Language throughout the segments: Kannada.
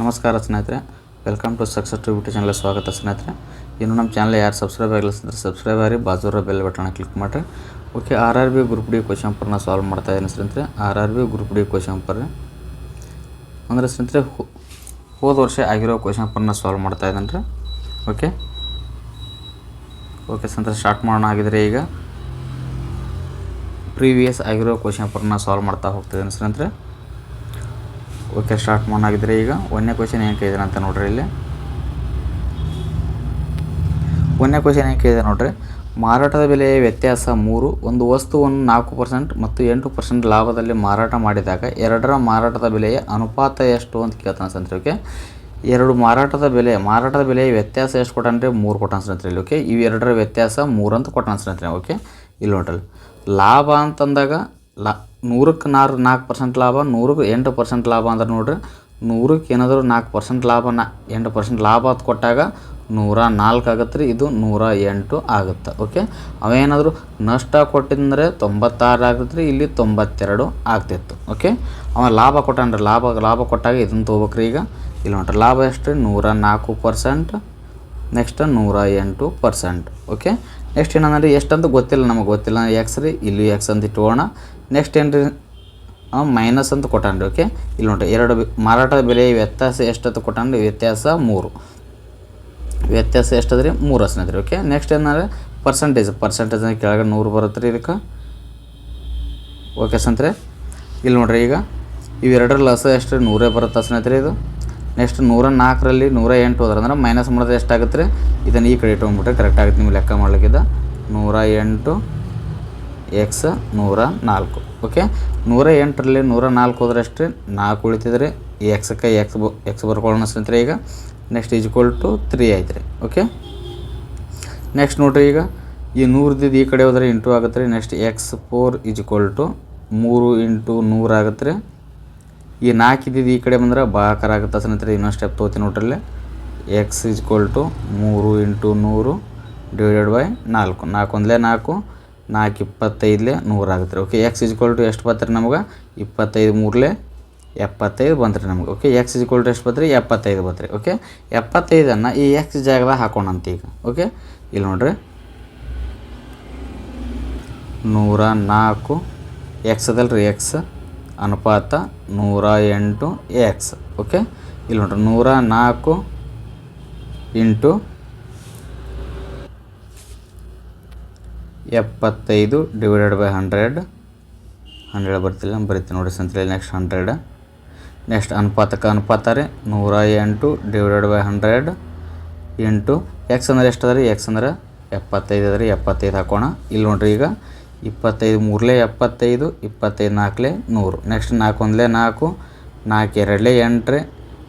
ನಮಸ್ಕಾರ ಸ್ನೇಹಿತರೆ welcome to success to YouTube channel ಸ್ವಾಗತ ಸ್ನೇಹಿತರೆ. ಇನ್ನು ನಮ್ಮ ಚಾನಲ್ ಯಾರು ಸಬ್ಸ್ಕ್ರೈಬ್ ಆಗಿಲ್ಲ ಅಂದರೆ ಸಬ್ಸ್ಕ್ರೈಬ್ ಆಗಿ ಬಾಜೂರ ಬೆಲ್ ಬಟನ್ ಕ್ಲಿಕ್ ಮಾಡಿರಿ. Okay R R B group D question ಪರ್ನ solve ಮಾಡ್ತಾ ಇದ್ದೀನಿ ಸ್ನೇಹಿತರೆ. R R B group D question per ಅಂದರೆ ಸ್ನೇಹಿತರೆ ಹೋದ ವರ್ಷ ಆಗಿರೋ ಕ್ವಶನ್ ಪರ್ನ ಸಾಲ್ವ್ ಮಾಡ್ತಾ ಇದ್ದೀನಿ ರೀ. ಓಕೆ ಓಕೆ ಸ್ನೇಹಿತರೆ ಸ್ಟಾರ್ಟ್ ಮಾಡೋಣ ಆಗಿದ್ರೆ ಈಗ ಪ್ರೀವಿಯಸ್ ಆಗಿರೋ ಕ್ವಶನ್ ಪರ್ನ ಸಾಲ್ವ್ ಮಾಡ್ತಾ ಹೋಗ್ತಿದ್ದೀನಿ ಸ್ನೇಹಿತರೆ. ಓಕೆ ಸ್ಟಾರ್ಟ್ ಮಾಡಾಗಿದ್ರೆ ಈಗ ಒಂದನೇ ಕ್ವಶನ್ ಏನು ಕೇಳಿದಾರೆ ಅಂತ ನೋಡ್ರಿ ಇಲ್ಲಿ. ಒಂದನೇ ಕ್ವಶನ್ ಏನು ಕೇಳಿದೆ ನೋಡ್ರಿ? ಮಾರಾಟದ ಬೆಲೆಯ ವ್ಯತ್ಯಾಸ ಮೂರು, ಒಂದು ವಸ್ತುವನ್ನು ನಾಲ್ಕು ಪರ್ಸೆಂಟ್ ಮತ್ತು ಎಂಟು ಪರ್ಸೆಂಟ್ ಲಾಭದಲ್ಲಿ ಮಾರಾಟ ಮಾಡಿದಾಗ ಎರಡರ ಮಾರಾಟದ ಬೆಲೆಯ ಅನುಪಾತ ಎಷ್ಟು ಅಂತ ಕೇಳ್ತಾನೆ ಸಂತ್ರಿ ಓಕೆ ಎರಡು ಮಾರಾಟದ ಬೆಲೆ, ಮಾರಾಟದ ಬೆಲೆಯ ವ್ಯತ್ಯಾಸ ಎಷ್ಟು ಕೊಟ್ಟಂತ್ರಿ ಮೂರು ಕೊಟ್ಟಾನ ಸಂತ್ರಿ ಇಲ್ಲಿ ಓಕೆ ಇವೆರಡರ ವ್ಯತ್ಯಾಸ ಮೂರು ಅಂತ ಕೊಟ್ಟಾನ ಸಂತ್ರಿ ಓಕೆ ಇಲ್ಲಿ ನೋಡ್ರಿ ಲಾಭ ಅಂತಂದಾಗ ಲಾ, ನೂರಕ್ಕೆ ನಾರು ನಾಲ್ಕು ಪರ್ಸೆಂಟ್ ಲಾಭ, ನೂರಕ್ಕೆ ಎಂಟು ಪರ್ಸೆಂಟ್ ಲಾಭ ಅಂದ್ರೆ ನೋಡ್ರಿ, ನೂರಕ್ಕೆ ಏನಾದರೂ ನಾಲ್ಕು ಪರ್ಸೆಂಟ್ ಲಾಭ ನಾ, ಎಂಟು ಪರ್ಸೆಂಟ್ ಲಾಭ ಅಂತ ಕೊಟ್ಟಾಗ ನೂರ ನಾಲ್ಕು ಆಗತ್ತೆ ರೀ ಇದು ನೂರ ಎಂಟು ಆಗುತ್ತೆ, ಓಕೆ? ಅವೇನಾದರೂ ನಷ್ಟ ಕೊಟ್ಟಿದ್ರೆ ತೊಂಬತ್ತಾರು ಆಗುತ್ತೆ ರೀ ಇಲ್ಲಿ ತೊಂಬತ್ತೆರಡು ಆಗ್ತಿತ್ತು, ಓಕೆ? ಅವ ಲಾಭ ಕೊಟ್ಟಾನ್ರಿ, ಲಾಭ ಲಾಭ ಕೊಟ್ಟಾಗ ಇದನ್ನು ತೊಗೋಬೇಕ್ರಿ ಈಗ. ಇಲ್ಲಿ ನೋಡ್ರಿ, ಲಾಭ ಎಷ್ಟು ರೀ ನೂರ ನಾಲ್ಕು ಪರ್ಸೆಂಟ್, ನೆಕ್ಸ್ಟ್ ನೂರ ಎಂಟು ಪರ್ಸೆಂಟ್, ಓಕೆ? ನೆಕ್ಸ್ಟ್ ಏನಂದ್ರೆ, ಎಷ್ಟಂತ ಗೊತ್ತಿಲ್ಲ, ನಮಗೆ ಗೊತ್ತಿಲ್ಲ, ಎಕ್ಸ್ ರೀ, ಇಲ್ಲಿ ಎಕ್ಸ್ ಅಂತ ಇಟ್ಕೋಣ ನೆಕ್ಸ್ಟ್ ಏನು ರೀ ಮೈನಸ್ ಅಂತ ಕೊಟ್ಟಾನ್ರಿ ಓಕೆ ಇಲ್ಲಿ ನೋಡ್ರಿ, ಎರಡು ಮಾರಾಟದ ಬೆಲೆ ವ್ಯತ್ಯಾಸ ಎಷ್ಟಂತ ಕೊಟ್ಟಾನ್ರಿ, ವ್ಯತ್ಯಾಸ ಮೂರು. ವ್ಯತ್ಯಾಸ ಎಷ್ಟದ್ರಿ? ಮೂರು ಸ್ನೇಹಿತರೆ ಓಕೆ ನೆಕ್ಸ್ಟ್ ಏನಂದ್ರೆ ಪರ್ಸೆಂಟೇಜ್ ಪರ್ಸೆಂಟೇಜ್ ಕೆಳಗೆ ನೂರು ಬರುತ್ತೆ ರೀ ಇದಕ್ಕೆ? ಓಕೆ ಸ್ನೇಹಿತರೆ ಇಲ್ಲಿ ನೋಡ್ರಿ ಈಗ, ಇವೆರಡರ ಲಸ ಎಷ್ಟು ನೂರೇ ಬರುತ್ತೆ ಸ್ನೇಹಿತರೆ ಇದು. ನೆಕ್ಸ್ಟ್ ನೂರ ನಾಲ್ಕರಲ್ಲಿ ನೂರ ಎಂಟು ಹೋದ್ರೆ ಅಂದ್ರೆ ಮೈನಸ್ ಮಾಡಿದ್ರೆ ಎಷ್ಟಾಗುತ್ತೆ ರೀ ಇದನ್ನು ಈ ಕಡೆ ಇಟ್ಕೊಂಡ್ಬಿಟ್ರೆ ಕರೆಕ್ಟ್ ಆಗುತ್ತೆ, ನಿಮ್ಗೆ ಲೆಕ್ಕ ಮಾಡ್ಲಿಕ್ಕಿದ್ದ ನೂರ ಎಂಟು ಎಕ್ಸ್ ನೂರ ನಾಲ್ಕು. ಓಕೆ ನೂರ ಎಂಟರಲ್ಲಿ ನೂರ ನಾಲ್ಕು ಹೋದ್ರೆ ಅಷ್ಟೇ ನಾಲ್ಕು ಉಳಿತಿದ್ರೆ ಎಕ್ಸಕ್ಕೆ ಎಕ್ಸ್ ಬ ಎಕ್ಸ್ ಬರ್ಕೊಳ್ಳೋಣ ಸ್ನೇಹಿತರೆ ಈಗ. ನೆಕ್ಸ್ಟ್ ಈಜ್ಕೊಲ್ ಟು ತ್ರೀ ಆಯ್ತು ರೀ ಓಕೆ ನೆಕ್ಸ್ಟ್ ನೋಡ್ರಿ ಈಗ. ಈ ನೂರದಿದ್ದು ಈ ಕಡೆ ಹೋದರೆ ಇಂಟು ಆಗುತ್ತೆ ರೀ next X four is equal to ಮೂರು ಇಂಟು ನೂರು ಆಗುತ್ತೆ ರೀ ಈ ನಾಲ್ಕು ಇದ್ದಿದ್ದು ಈ ಕಡೆ ಬಂದ್ರೆ ಭಾಕಾರ ಆಗುತ್ತೆ ಸ್ನೇಹಿತರೆ? ಇನ್ನೊಂದು ಸ್ಟೆಪ್ ತೊಗೋತೀನಿ ನೋಡ್ರಲ್ಲಿ. ಎಕ್ಸ್ ಈಜ್ಕೊಲ್ ಟು ಮೂರು ಇಂಟು ನೂರು ಡಿವೈಡೆಡ್ ಬೈ ನಾಲ್ಕು. ನಾಲ್ಕು ಒಂದಲೇ ನಾಲ್ಕು. ನಾಲ್ಕು ಇಪ್ಪತ್ತೈದಲೆ ನೂರು ಆಗುತ್ತೆ ರೀ ಓಕೆ ಎಕ್ಸ್ ಈಜ್ಕೊಲ್ ಟು ಎಷ್ಟು ಬತ್ತರಿ ನಮ್ಗೆ? ಇಪ್ಪತ್ತೈದು ಮೂರಲೆ ಎಪ್ಪತ್ತೈದು ಬಂತ್ರಿ ನಮ್ಗೆ. ಓಕೆ ಎಕ್ಸ್ ಈಜ್ಕೊಲ್ ಟು ಎಷ್ಟು ಬತ್ರಿ ಎಪ್ಪತ್ತೈದು ಬತ್ರಿ ಓಕೆ ಎಪ್ಪತ್ತೈದನ್ನು ಈ ಎಕ್ಸ್ ಜಾಗದಾಗ ಹಾಕೋಣಂತ ಈಗ. ಓಕೆ ಇಲ್ಲಿ ನೋಡ್ರಿ. ನೂರ ನಾಲ್ಕು ಎಕ್ಸ್ ಅದಲ್ರಿ ಎಕ್ಸ್ ಅನುಪಾತ ನೂರ ಎಂಟು ಎಕ್ಸ್ ಓಕೆ ಇಲ್ಲಿ ನೋಡ್ರಿ, ನೂರ ನಾಲ್ಕು ಇಂಟು ಎಪ್ಪತ್ತೈದು ಡಿವೈಡೆಡ್ ಬೈ ಹಂಡ್ರೆಡ್ ಹಂಡ್ರೆಡ್ ಬರ್ತಿಲ್ಲ ಬರೀತೀನಿ ನೋಡಿ ಸಂತಲಿ ನೆಕ್ಸ್ಟ್ ಹಂಡ್ರೆಡ್ ನೆಕ್ಸ್ಟ್ ಅನುಪಾತಕ್ಕೆ ಅನುಪಾತ ರೀ, ನೂರ ಎಂಟು ಡಿವೈಡೆಡ್ ಬೈ ಹಂಡ್ರೆಡ್ ಎಂಟು ಎಕ್ಸ್ ಅಂದ್ರೆ ಎಷ್ಟು ಅದ ರೀ ಎಕ್ಸ್ ಅಂದ್ರೆ ಎಪ್ಪತ್ತೈದು ಅದ ರೀ, ಎಪ್ಪತ್ತೈದು ಹಾಕೋಣ. ಇಲ್ಲಿ ನೋಡ್ರಿ ಈಗ, ಇಪ್ಪತ್ತೈದು ಮೂರಲೇ ಎಪ್ಪತ್ತೈದು, ಇಪ್ಪತ್ತೈದು ನಾಲ್ಕಲೇ ನೂರು. ನೆಕ್ಸ್ಟ್ ನಾಲ್ಕು ಒಂದಲೇ ನಾಲ್ಕು ನಾಲ್ಕು ಎರಡಲೇ ಎಂಟು ರೀ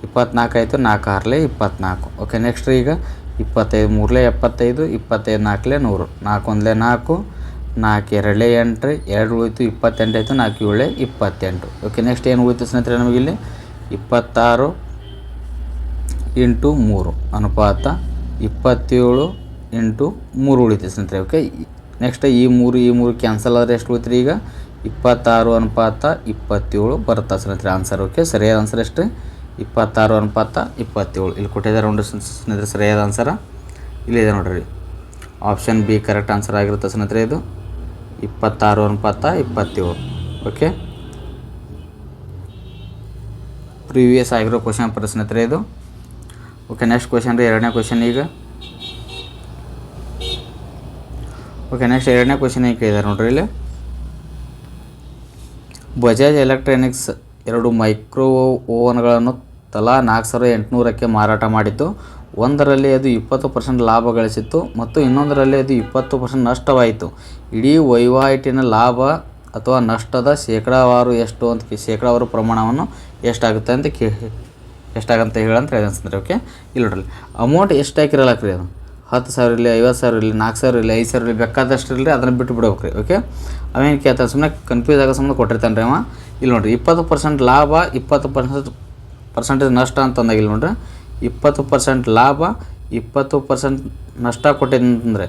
ಇಪ್ಪತ್ನಾಲ್ಕು ಆಯಿತು, ನಾಲ್ಕು ಆರಲೇ ಇಪ್ಪತ್ನಾಲ್ಕು ಓಕೆ ನೆಕ್ಸ್ಟ್ ಈಗ ಇಪ್ಪತ್ತೈದು ಮೂರಲೇ ಎಪ್ಪತ್ತೈದು, ಇಪ್ಪತ್ತೈದು ನಾಲ್ಕಲೇ ನೂರು. ನಾಲ್ಕು ಒಂದಲೇ ನಾಲ್ಕು ನಾಲ್ಕು ಎರಡಲೇ ಎಂಟು, ಎರಡು ಉಳಿತು ಇಪ್ಪತ್ತೆಂಟು ಆಯಿತು, ನಾಲ್ಕು ಏಳೇ ಇಪ್ಪತ್ತೆಂಟು. ಓಕೆ ನೆಕ್ಸ್ಟ್ ಏನು ಉಳಿತು ಸ್ನೇಹಿತರೆ ನಮಗಿಲ್ಲಿ ಇಪ್ಪತ್ತಾರು ಇಂಟು ಮೂರು, ಅನುಪಾತ ಇಪ್ಪತ್ತೇಳು ಇಂಟು ಮೂರು ಉಳಿತು ಸ್ನೇಹಿತರೆ ಓಕೆ ನೆಕ್ಸ್ಟ್ ಈ ಮೂರು ಈ ಮೂರು ಕ್ಯಾನ್ಸಲ್ ಆದರೆ ಎಷ್ಟು ಉಳಿತ್ರಿ ಈಗ? ಇಪ್ಪತ್ತಾರು ಅನುಪಾತ ಇಪ್ಪತ್ತೇಳು ಬರುತ್ತೆ ಸ್ನೇಹಿತರೆ? ಆನ್ಸರ್ ಓಕೆ ಸರಿಯಾದ ಆನ್ಸರ್ ಎಷ್ಟು ಇಪ್ಪತ್ತಾರು ಅನುಪಾತ ಇಪ್ಪತ್ತೇಳು. ಇಲ್ಲಿ ಕೊಟ್ಟಿದ್ದಾರೆ ನೋಡಿ ಸ್ನೇಹಿತರೆ ಸರಿಯಾದ ಆನ್ಸರ ಇಲ್ಲಿದೆ ನೋಡ್ರಿ. ಆಪ್ಷನ್ ಬಿ ಕರೆಕ್ಟ್ ಆನ್ಸರ್ ಆಗಿರುತ್ತೆ ಸ್ನೇಹಿತರೆ ಇದು. ಇಪ್ಪತ್ತಾರು ಅನುಪಾತ ಇಪ್ಪತ್ತೇಳು. ಓಕೆ ಪ್ರೀವಿಯಸ್ ಆಗಿರೋ ಕ್ವಶನ್ ಪರ ಸ್ನೇಹಿತರೆ ಇದು. ಓಕೆ ನೆಕ್ಸ್ಟ್ ಕ್ವಶನ್ ರೀ, ಎರಡನೇ ಕ್ವಶನ್ ಈಗ. ಓಕೆ ನೆಕ್ಸ್ಟ್ ಎರಡನೇ ಕ್ವಶನ್ ಈಗ ಕೇಳಿದ್ದಾರೆ ನೋಡ್ರಿ ಇಲ್ಲಿ. ಬಜಾಜ್ ಎಲೆಕ್ಟ್ರಾನಿಕ್ಸ್ ಎರಡು ಮೈಕ್ರೋ ಓವನ್ಗಳನ್ನು ತಲಾ ನಾಲ್ಕು ಸಾವಿರದ ಎಂಟುನೂರಕ್ಕೆ ಮಾರಾಟ ಮಾಡಿತು ಒಂದರಲ್ಲಿ ಅದು ಇಪ್ಪತ್ತು ಪರ್ಸೆಂಟ್ ಲಾಭ ಗಳಿಸಿತ್ತು ಮತ್ತು ಇನ್ನೊಂದರಲ್ಲಿ ಅದು ಇಪ್ಪತ್ತು ಪರ್ಸೆಂಟ್ ನಷ್ಟವಾಯಿತು. ಇಡೀ ವಹಿವಾಟಿನ ಲಾಭ ಅಥವಾ ನಷ್ಟದ ಶೇಕಡಾವಾರು ಎಷ್ಟು ಅಂತ ಶೇಕಡಾವಾರು ಪ್ರಮಾಣವನ್ನು ಎಷ್ಟಾಗುತ್ತೆ ಅಂತ ಕೇ ಎಷ್ಟಾಗುತ್ತೆ ಹೇಳಂತ ಹೇಳಿದ್ರೆ ಓಕೆ? ಇಲ್ಲಿ ನೋಡ್ರಿ. ಅಮೌಂಟ್ ಎಷ್ಟು ಹಾಕಿರಲ್ಲ ರೀ ಅದು? ಹತ್ತು ಸಾವಿರ ಇರಲಿ, ಐವತ್ತು ಸಾವಿರ ಇರಲಿ ನಾಲ್ಕು ಸಾವಿರ ಇರಲಿ, ಐದು ಸಾವಿರ ಇರಲಿ ಬೇಕಾದಷ್ಟು ಇರಲಿ ಅದನ್ನು ಬಿಟ್ಟು ಬಿಡ್ಬೇಕು ರೀ, ಓಕೆ? ಅವೇನು ಕೇಳ್ತಾನೆ ಸುಮ್ಮನೆ ಕನ್ಫ್ಯೂಸ್ ಆಗೋ ಸುಮ್ಮನೆ ಕೊಟ್ಟಿರ್ತಾನೆ ರೀ ಅವ. ಇಲ್ಲಿ ನೋಡಿರಿ, ಇಪ್ಪತ್ತು ಪರ್ಸೆಂಟ್ ಲಾಭ, ಇಪ್ಪತ್ತು ಪರ್ಸೆಂಟ್ ಪರ್ಸೆಂಟೇಜ್ ನಷ್ಟ ಅಂತಂದಾಗ ಇಲ್ಲಿ ನೋಡ್ರಿ, ಇಪ್ಪತ್ತು ಪರ್ಸೆಂಟ್ ಲಾಭ, ಇಪ್ಪತ್ತು ಪರ್ಸೆಂಟ್ ನಷ್ಟ ಕೊಟ್ಟಿದ್ದಂದ್ರೆ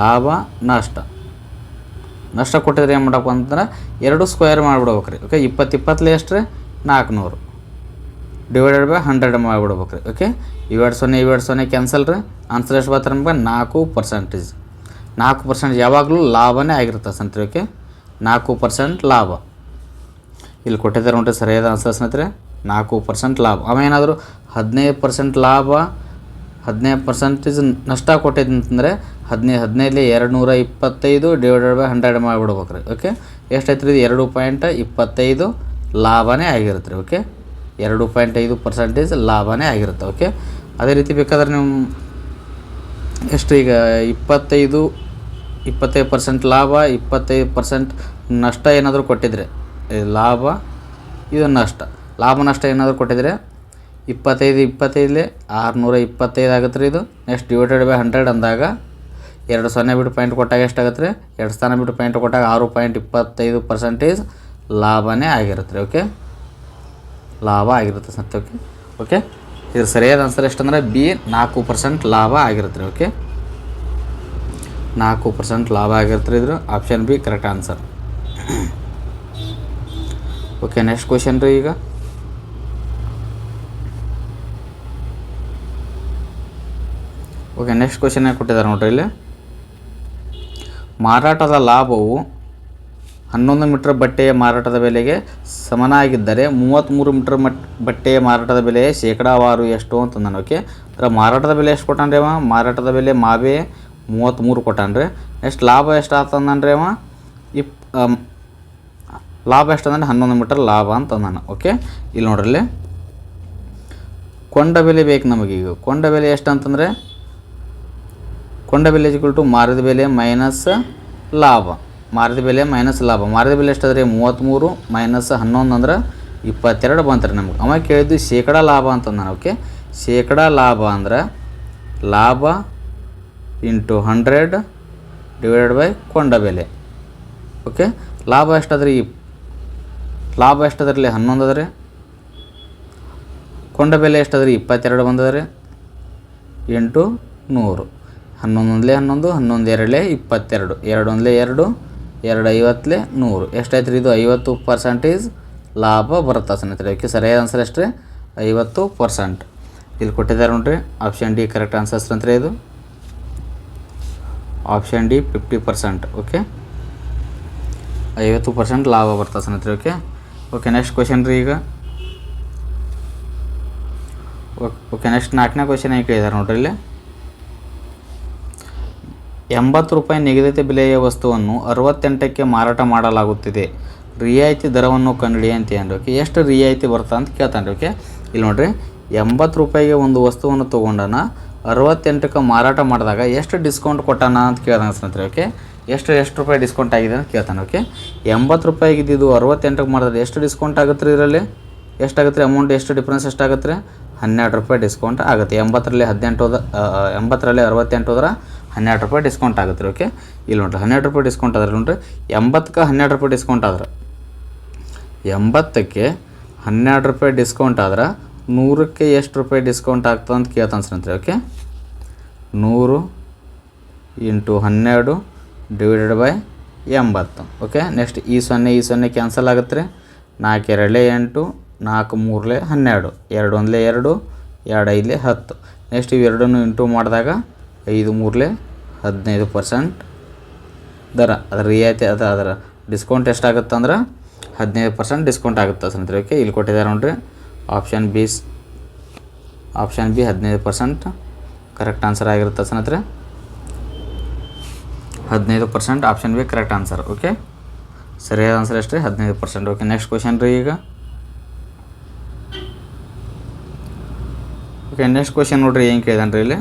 ಲಾಭ, ನಷ್ಟ. ನಷ್ಟ ಕೊಟ್ಟಿದ್ರೆ ಏನು ಮಾಡಪ್ಪ ಅಂತಂದ್ರೆ, ಎರಡು ಸ್ಕ್ವೇರ್ ಮಾಡಿಬಿಡ್ಬೇಕು ರೀ ಓಕೆ ಇಪ್ಪತ್ತು ಇಪ್ಪತ್ತಲೇ ಎಷ್ಟು ರೀ? ನಾಲ್ಕುನೂರು. ಡಿವೈಡೆಡ್ ಬೈ ಹಂಡ್ರೆಡ್ ಮಾಡಿಬಿಡ್ಬೇಕು ರೀ ಓಕೆ ಇವೆರಡು ಸೊನ್ನೆ ಇವೆರಡು ಸೊನ್ನೆ ಕ್ಯಾನ್ಸಲ್ ರೀ? ಆನ್ಸರ್ ಎಷ್ಟು ಬರ್ತಾರೆ ನಮ್ಗೆ? ನಾಲ್ಕು ಪರ್ಸೆಂಟೇಜ್ ನಾಲ್ಕು ಪರ್ಸೆಂಟ್ ಯಾವಾಗಲೂ ಲಾಭನೇ ಆಗಿರುತ್ತೆ ಸಂತ್ರಿ ಓಕೆ ನಾಲ್ಕು ಪರ್ಸೆಂಟ್ ಲಾಭ. ಇಲ್ಲಿ ಕೊಟ್ಟಿದ್ದಾರೆ ನೋಡ್ರಿ ಸರಿಯಾದ ಆನ್ಸರ್ ಸ್ನೇಹಿತರೆ, ನಾಲ್ಕು ಪರ್ಸೆಂಟ್ ಲಾಭ. ಅವೇನಾದರೂ ಹದಿನೈದು ಪರ್ಸೆಂಟ್ ಲಾಭ, ಹದಿನೈದು ಪರ್ಸೆಂಟೇಜ್ ನಷ್ಟ ಕೊಟ್ಟಿದ್ದು ಅಂತಂದರೆ ಹದಿನೈದು, ಹದಿನೈದಲಿ ಎರಡು ನೂರ ಇಪ್ಪತ್ತೈದು ಡಿವೈಡೆಡ್ ಬೈ ಹಂಡ್ರೆಡ್ ಮಾಡಿಬಿಡ್ಬೇಕು ರೀ ಓಕೆ ಎಷ್ಟೈತೆ ರೀ ಎರಡು ಪಾಯಿಂಟ್ ಇಪ್ಪತ್ತೈದು ಲಾಭನೇ ಆಗಿರುತ್ತೆ ರೀ ಓಕೆ ಎರಡು ಪಾಯಿಂಟ್ ಐದು ಪರ್ಸೆಂಟೇಜ್ ಲಾಭನೇ ಆಗಿರುತ್ತೆ ಓಕೆ ಅದೇ ರೀತಿ ಬೇಕಾದ್ರೆ ನೀವು ಎಷ್ಟು ಈಗ ಇಪ್ಪತ್ತೈದು ಇಪ್ಪತ್ತೈದು ಪರ್ಸೆಂಟ್ ಲಾಭ, ಇಪ್ಪತ್ತೈದು ಪರ್ಸೆಂಟ್ ನಷ್ಟ ಏನಾದರೂ ಕೊಟ್ಟಿದ್ರೆ ಲಾಭ, ಇದು ನಷ್ಟ. ಲಾಭ, ನಷ್ಟ ಏನಾದರೂ ಕೊಟ್ಟಿದ್ರೆ ಇಪ್ಪತ್ತೈದು, ಇಪ್ಪತ್ತೈದಲೇ ಆರುನೂರ ಇಪ್ಪತ್ತೈದು ಆಗುತ್ತೆ ರೀ ಇದು. ನೆಕ್ಸ್ಟ್ ಡಿವೈಡೆಡ್ ಬೈ ಹಂಡ್ರೆಡ್ ಅಂದಾಗ ಎರಡು ಸೊನ್ನೆ ಬಿಟ್ಟು ಪಾಯಿಂಟ್ ಕೊಟ್ಟಾಗ ಎಷ್ಟಾಗುತ್ತೆ ರೀ ಎರಡು ಸ್ಥಾನ ಬಿಟ್ಟು ಪಾಯಿಂಟ್ ಕೊಟ್ಟಾಗ ಆರು ಪಾಯಿಂಟ್ ಇಪ್ಪತ್ತೈದು ಪರ್ಸೆಂಟೇಜ್ ಲಾಭನೇ ಆಗಿರುತ್ತೆ ರೀ ಓಕೆ ಲಾಭ ಆಗಿರುತ್ತೆ ಸತ್ಯ ಓಕೆ ಓಕೆ ಇದ್ರ ಸರಿಯಾದ ಆನ್ಸರ್ ಎಷ್ಟಂದರೆ ಬಿ ನಾಲ್ಕು ಪರ್ಸೆಂಟ್ ಲಾಭ ಆಗಿರುತ್ತೆ ರೀ ಓಕೆ ನಾಲ್ಕು ಪರ್ಸೆಂಟ್ ಲಾಭ ಆಗಿರುತ್ತೆ ಇದ್ರ. Option B correct answer okay next question ರೀ ಈಗ ಓಕೆ ನೆಕ್ಸ್ಟ್ ಕ್ವಶನ್ ಕೊಟ್ಟಿದ್ದಾರೆ ನೋಡ್ರಿ ಇಲ್ಲಿ? ಮಾರಾಟದ ಲಾಭವು ಹನ್ನೊಂದು ಮೀಟರ್ ಬಟ್ಟೆಯ ಮಾರಾಟದ ಬೆಲೆಗೆ ಸಮನಾಗಿದ್ದರೆ ಮೂವತ್ತ್ಮೂರು ಮೀಟರ್ ಮಟ್, ಬಟ್ಟೆಯ ಮಾರಾಟದ ಬೆಲೆ ಶೇಕಡಾವಾರು ಎಷ್ಟು ಅಂತ ನಾನು ಓಕೆ ಅದರ ಮಾರಾಟದ ಬೆಲೆ ಎಷ್ಟು ಕೊಟ್ಟಾನ್ರಿ ಅವ? ಮಾರಾಟದ ಬೆಲೆ ಮಾವೇ ಮೂವತ್ತ್ಮೂರು ಕೊಟ್ಟಾನ್ರಿ. ನೆಕ್ಸ್ಟ್ ಲಾಭ ಎಷ್ಟು ಆತಂದನ್ರಿ ಅವ? ಇಪ್ ಲಾಭ ಎಷ್ಟು ಅಂದ್ರೆ ಹನ್ನೊಂದು ಮೀಟರ್ ಲಾಭ ಅಂತ ನಾನು ಓಕೆ ಇಲ್ಲಿ ನೋಡ್ರಿ ಇಲ್ಲಿ. ಕೊಂಡ ಬೆಲೆ ಬೇಕು ನಮಗೀಗ ಕೊಂಡ ಬೆಲೆ ಎಷ್ಟು ಅಂತಂದರೆ? ಕೊಂಡ ಬೆಲೆ ಇಕ್ವಲ್ ಟು ಮಾರಿದ ಬೆಲೆ ಮೈನಸ್ ಲಾಭ. ಮಾರಿದ ಬೆಲೆ ಮೈನಸ್ ಲಾಭ. ಮಾರಿದ ಬೆಲೆ ಎಷ್ಟಾದ್ರೆ ಮೂವತ್ತ್ಮೂರು ಮೈನಸ್ ಹನ್ನೊಂದು ಅಂದ್ರೆ ಇಪ್ಪತ್ತೆರಡು ಬಂತ್ರಿ ನಮಗೆ. ಅವ ಕೇಳಿದ್ದು ಶೇಕಡ ಲಾಭ ಅಂತ ನಾನು ಓಕೆ ಶೇಕಡ ಲಾಭ ಅಂದ್ರೆ ಲಾಭ ಇಂಟು ಹಂಡ್ರೆಡ್ ಡಿವೈಡೆಡ್ ಬೈ ಕೊಂಡ ಬೆಲೆ. ಓಕೆ ಲಾಭ ಎಷ್ಟಾದ್ರಿ ಲಾಭ ಎಷ್ಟದ್ರಲ್ಲಿ ಹನ್ನೊಂದು ಅದ ರೀ ಕೊಂಡ ಬೆಲೆ ಎಷ್ಟದ್ರಿ? ಇಪ್ಪತ್ತೆರಡು ಬಂದದ್ರಿ ಎಂಟು ನೂರು. ಹನ್ನೊಂದೊಂದಲೇ ಹನ್ನೊಂದು ಹನ್ನೊಂದು ಎರಡಲೆ ಇಪ್ಪತ್ತೆರಡು. ಎರಡು ಒಂದಲೇ ಎರಡು ಎರಡು ಐವತ್ತಲೆ ನೂರು. ಎಷ್ಟಾಯ್ತು ರೀ ಇದು? ಐವತ್ತು ಪರ್ಸೆಂಟೇಜ್ ಲಾಭ ಬರುತ್ತೆ ಸ್ನೇಹಿತರೆ? ಓಕೆ ಸರಿಯಾದ ಆನ್ಸರ್ ಎಷ್ಟು ರೀ ಐವತ್ತು ಪರ್ಸೆಂಟ್. ಇಲ್ಲಿ ಕೊಟ್ಟಿದ್ದಾರೆ ನೋಡ್ರಿ. ಆಪ್ಷನ್ ಡಿ ಕರೆಕ್ಟ್ ಆನ್ಸರ್ ರೀ ಇದು. Option D fifty percent okay ಐವತ್ತು ಪರ್ಸೆಂಟ್ ಲಾಭ ಬರ್ತದೆ ಸ್ನೇಹಿತರೆ ಓಕೆ ಓಕೆ ನೆಕ್ಸ್ಟ್ ಕ್ವಶನ್ ರೀ ಈಗ. ಓಕೆ ನೆಕ್ಸ್ಟ್ ನಾಲ್ಕನೇ ಕ್ವಶನ್ ಏನು ಕೇಳಿದ್ದಾರೆ ನೋಡ್ರಿ ಇಲ್ಲಿ. ಎಂಬತ್ತು ರೂಪಾಯಿ ನಿಗದಿತ ಬೆಲೆಯ ವಸ್ತುವನ್ನು ಅರವತ್ತೆಂಟಕ್ಕೆ ಮಾರಾಟ ಮಾಡಲಾಗುತ್ತಿದೆ. ರಿಯಾಯಿತಿ ದರವನ್ನು ಕಂಡುಹಿಡಿ ಅಂತ ಏನು ಓಕೆ ಎಷ್ಟು ರಿಯಾಯಿತಿ ಬರ್ತಾ ಅಂತ ಕೇಳ್ತಾನೆ ಓಕೆ ಇಲ್ಲಿ ನೋಡ್ರಿ, ಎಂಬತ್ತು ರೂಪಾಯಿಗೆ ಒಂದು ವಸ್ತುವನ್ನು ತೊಗೊಂಡನ ಅರವತ್ತೆಂಟಕ್ಕೆ ಮಾರಾಟ ಮಾಡಿದಾಗ ಎಷ್ಟು ಡಿಸ್ಕೌಂಟ್ ಕೊಟ್ಟಾನ ಅಂತ ಕೇಳ್ದಂಗೆ ಸ್ನೇಹಿತರೆ ಓಕೆ ಎಷ್ಟು ಎಷ್ಟು ರೂಪಾಯಿ ಡಿಸ್ಕೌಂಟ್ ಆಗಿದೆ ಅಂತ ಕೇಳ್ತಾನೆ ಓಕೆ ಎಂಬತ್ತು ರೂಪಾಯಿಗೆ ಇದ್ದಿದ್ದು ಅರವತ್ತೆಂಟಕ್ಕೆ ಮಾಡಿದ್ರೆ ಎಷ್ಟು ಡಿಸ್ಕೌಂಟ್ ಆಗುತ್ತೆ ರೀ ಇದರಲ್ಲಿ? ಎಷ್ಟಾಗುತ್ತೆ ರೀ ಅಮೌಂಟ್ ಎಷ್ಟು ಡಿಫ್ರೆನ್ಸ್ ಎಷ್ಟಾಗುತ್ತೆ ರೀ ಹನ್ನೆರಡು ರೂಪಾಯಿ ಡಿಸ್ಕೌಂಟ್ ಆಗುತ್ತೆ. ಎಂಬತ್ತರಲ್ಲಿ ಹದಿನೆಂಟು ಹೋದ ಎಂಬತ್ತರಲ್ಲಿ ಅರವತ್ತೆಂಟು ಹೋದ್ರೆ ಹನ್ನೆರಡು ರೂಪಾಯಿ ಡಿಸ್ಕೌಂಟ್ ಆಗುತ್ತೆ ಓಕೆ ಇಲ್ಲಿ ನೋಡ್ರಿ, ಹನ್ನೆರಡು ರೂಪಾಯಿ ಡಿಸ್ಕೌಂಟ್ ಆದ್ರೆ ನೋಡ್ರಿ, ಎಂಬತ್ತಕ್ಕೆ ಹನ್ನೆರಡು ರೂಪಾಯಿ ಡಿಸ್ಕೌಂಟ್ ಆದ್ರೆ, ಎಂಬತ್ತಕ್ಕೆ ಹನ್ನೆರಡು ರೂಪಾಯಿ ಡಿಸ್ಕೌಂಟ್ ಆದ್ರೆ ನೂರಕ್ಕೆ ಎಷ್ಟು ರೂಪಾಯಿ ಡಿಸ್ಕೌಂಟ್ ಆಗ್ತದೆ ಅಂತ ಕೇಳ್ತಾನೆ ಸರ್ ಓಕೆ ನೂರು ಇಂಟು ಹನ್ನೆರಡು ಡಿವೈಡೆಡ್ ಬೈ ಎಂಬತ್ತು. ಓಕೆ ನೆಕ್ಸ್ಟ್ ಈ ಸೊನ್ನೆ ಈ ಸೊನ್ನೆ ಕ್ಯಾನ್ಸಲ್ ಆಗುತ್ತೆ ರೀ ನಾಲ್ಕು ಎರಡಲೇ ಎಂಟು, ನಾಲ್ಕು ಮೂರಲೆ ಹನ್ನೆರಡು. ಎರಡು ಒಂದಲೇ ಎರಡು ಎರಡು ಐದಲೇ ಹತ್ತು. ನೆಕ್ಸ್ಟ್ ಇವೆರಡನ್ನು ಇಂಟು ಮಾಡಿದಾಗ ಐದು ಮೂರಲೆ ಹದಿನೈದು ಪರ್ಸೆಂಟ್ ದರ. ಅದರ ರಿಯಾಯಿತಿ ಅದ ಅದರ ಡಿಸ್ಕೌಂಟ್ ಎಷ್ಟಾಗುತ್ತೆ ಅಂದ್ರೆ ಹದಿನೈದು ಪರ್ಸೆಂಟ್ ಡಿಸ್ಕೌಂಟ್ ಆಗುತ್ತೆ ಸ್ನೇಹಿತರೆ. ಓಕೆ ಇಲ್ಲಿ ಕೊಟ್ಟಿದ್ದಾರೆ ನೋಡ್ರಿ. ಆಪ್ಷನ್ ಬಿ ಆಪ್ಷನ್ ಬಿ ಹದಿನೈದು ಪರ್ಸೆಂಟ್ ಕರೆಕ್ಟ್ ಆನ್ಸರ್ ಆಗಿರುತ್ತೆ ಸ್ನೇಹಿತರೆ. ಹದಿನೈದು percent option B correct answer okay ಸರಿಯಾದ ಆನ್ಸರ್ ಎಷ್ಟು ರೀ ಹದಿನೈದು ಪರ್ಸೆಂಟ್ ಓಕೆ ನೆಕ್ಸ್ಟ್ ಕ್ವಶನ್ ರೀ ಈಗ. ಓಕೆ ನೆಕ್ಸ್ಟ್ ಕ್ವಶನ್ ನೋಡ್ರಿ, ಏನು ಕೇಳಿದಾನೆ ರೀ ಇಲ್ಲಿ?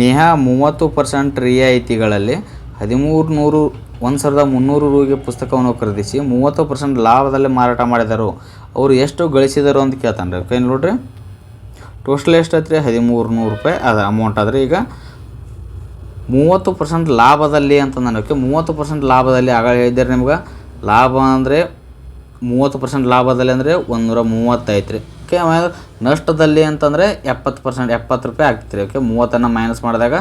ನೇಹಾ ಮೂವತ್ತು ಪರ್ಸೆಂಟ್ ರಿಯಾಯಿತಿಗಳಲ್ಲಿ ಹದಿಮೂರು ನೂರು ಒಂದು ಸಾವಿರದ ಮುನ್ನೂರು ರೂಗೆ ಪುಸ್ತಕವನ್ನು ಖರೀದಿಸಿ ಮೂವತ್ತು ಪರ್ಸೆಂಟ್ ಲಾಭದಲ್ಲಿ ಮಾರಾಟ ಮಾಡಿದರು. ಅವರು ಎಷ್ಟು ಗಳಿಸಿದರು ಅಂತ ಕೇಳ್ತಾನೆ ರೀ ಓಕೆ ನೋಡ್ರಿ. ಟೋಟಲ್ ಎಷ್ಟು ಐತ್ರಿ? ಹದಿಮೂರು ನೂರು ರೂಪಾಯಿ ಅದು ಅಮೌಂಟ್ ಆದರೆ ಈಗ. ಮೂವತ್ತು ಪರ್ಸೆಂಟ್ ಲಾಭದಲ್ಲಿ ಅಂತ ಓಕೆ ಮೂವತ್ತು ಪರ್ಸೆಂಟ್ ಲಾಭದಲ್ಲಿ ಆಗ ಹೇಳಿದ್ದಾರೆ ನಿಮ್ಗೆ. ಲಾಭ ಅಂದರೆ ಮೂವತ್ತು ಪರ್ಸೆಂಟ್ ಲಾಭದಲ್ಲಿ ಅಂದರೆ ಒಂದೂರ ಮೂವತ್ತೈತೆ ರೀ ಓಕೆ ಆಮೇಲೆ ನಷ್ಟದಲ್ಲಿ ಅಂತಂದರೆ ಎಪ್ಪತ್ತು ಪರ್ಸೆಂಟ್ ಎಪ್ಪತ್ತು ರೂಪಾಯಿ ಆಗ್ತೈತೆ ರೀ ಓಕೆ ಮೂವತ್ತನ್ನು ಮೈನಸ್ ಮಾಡಿದಾಗ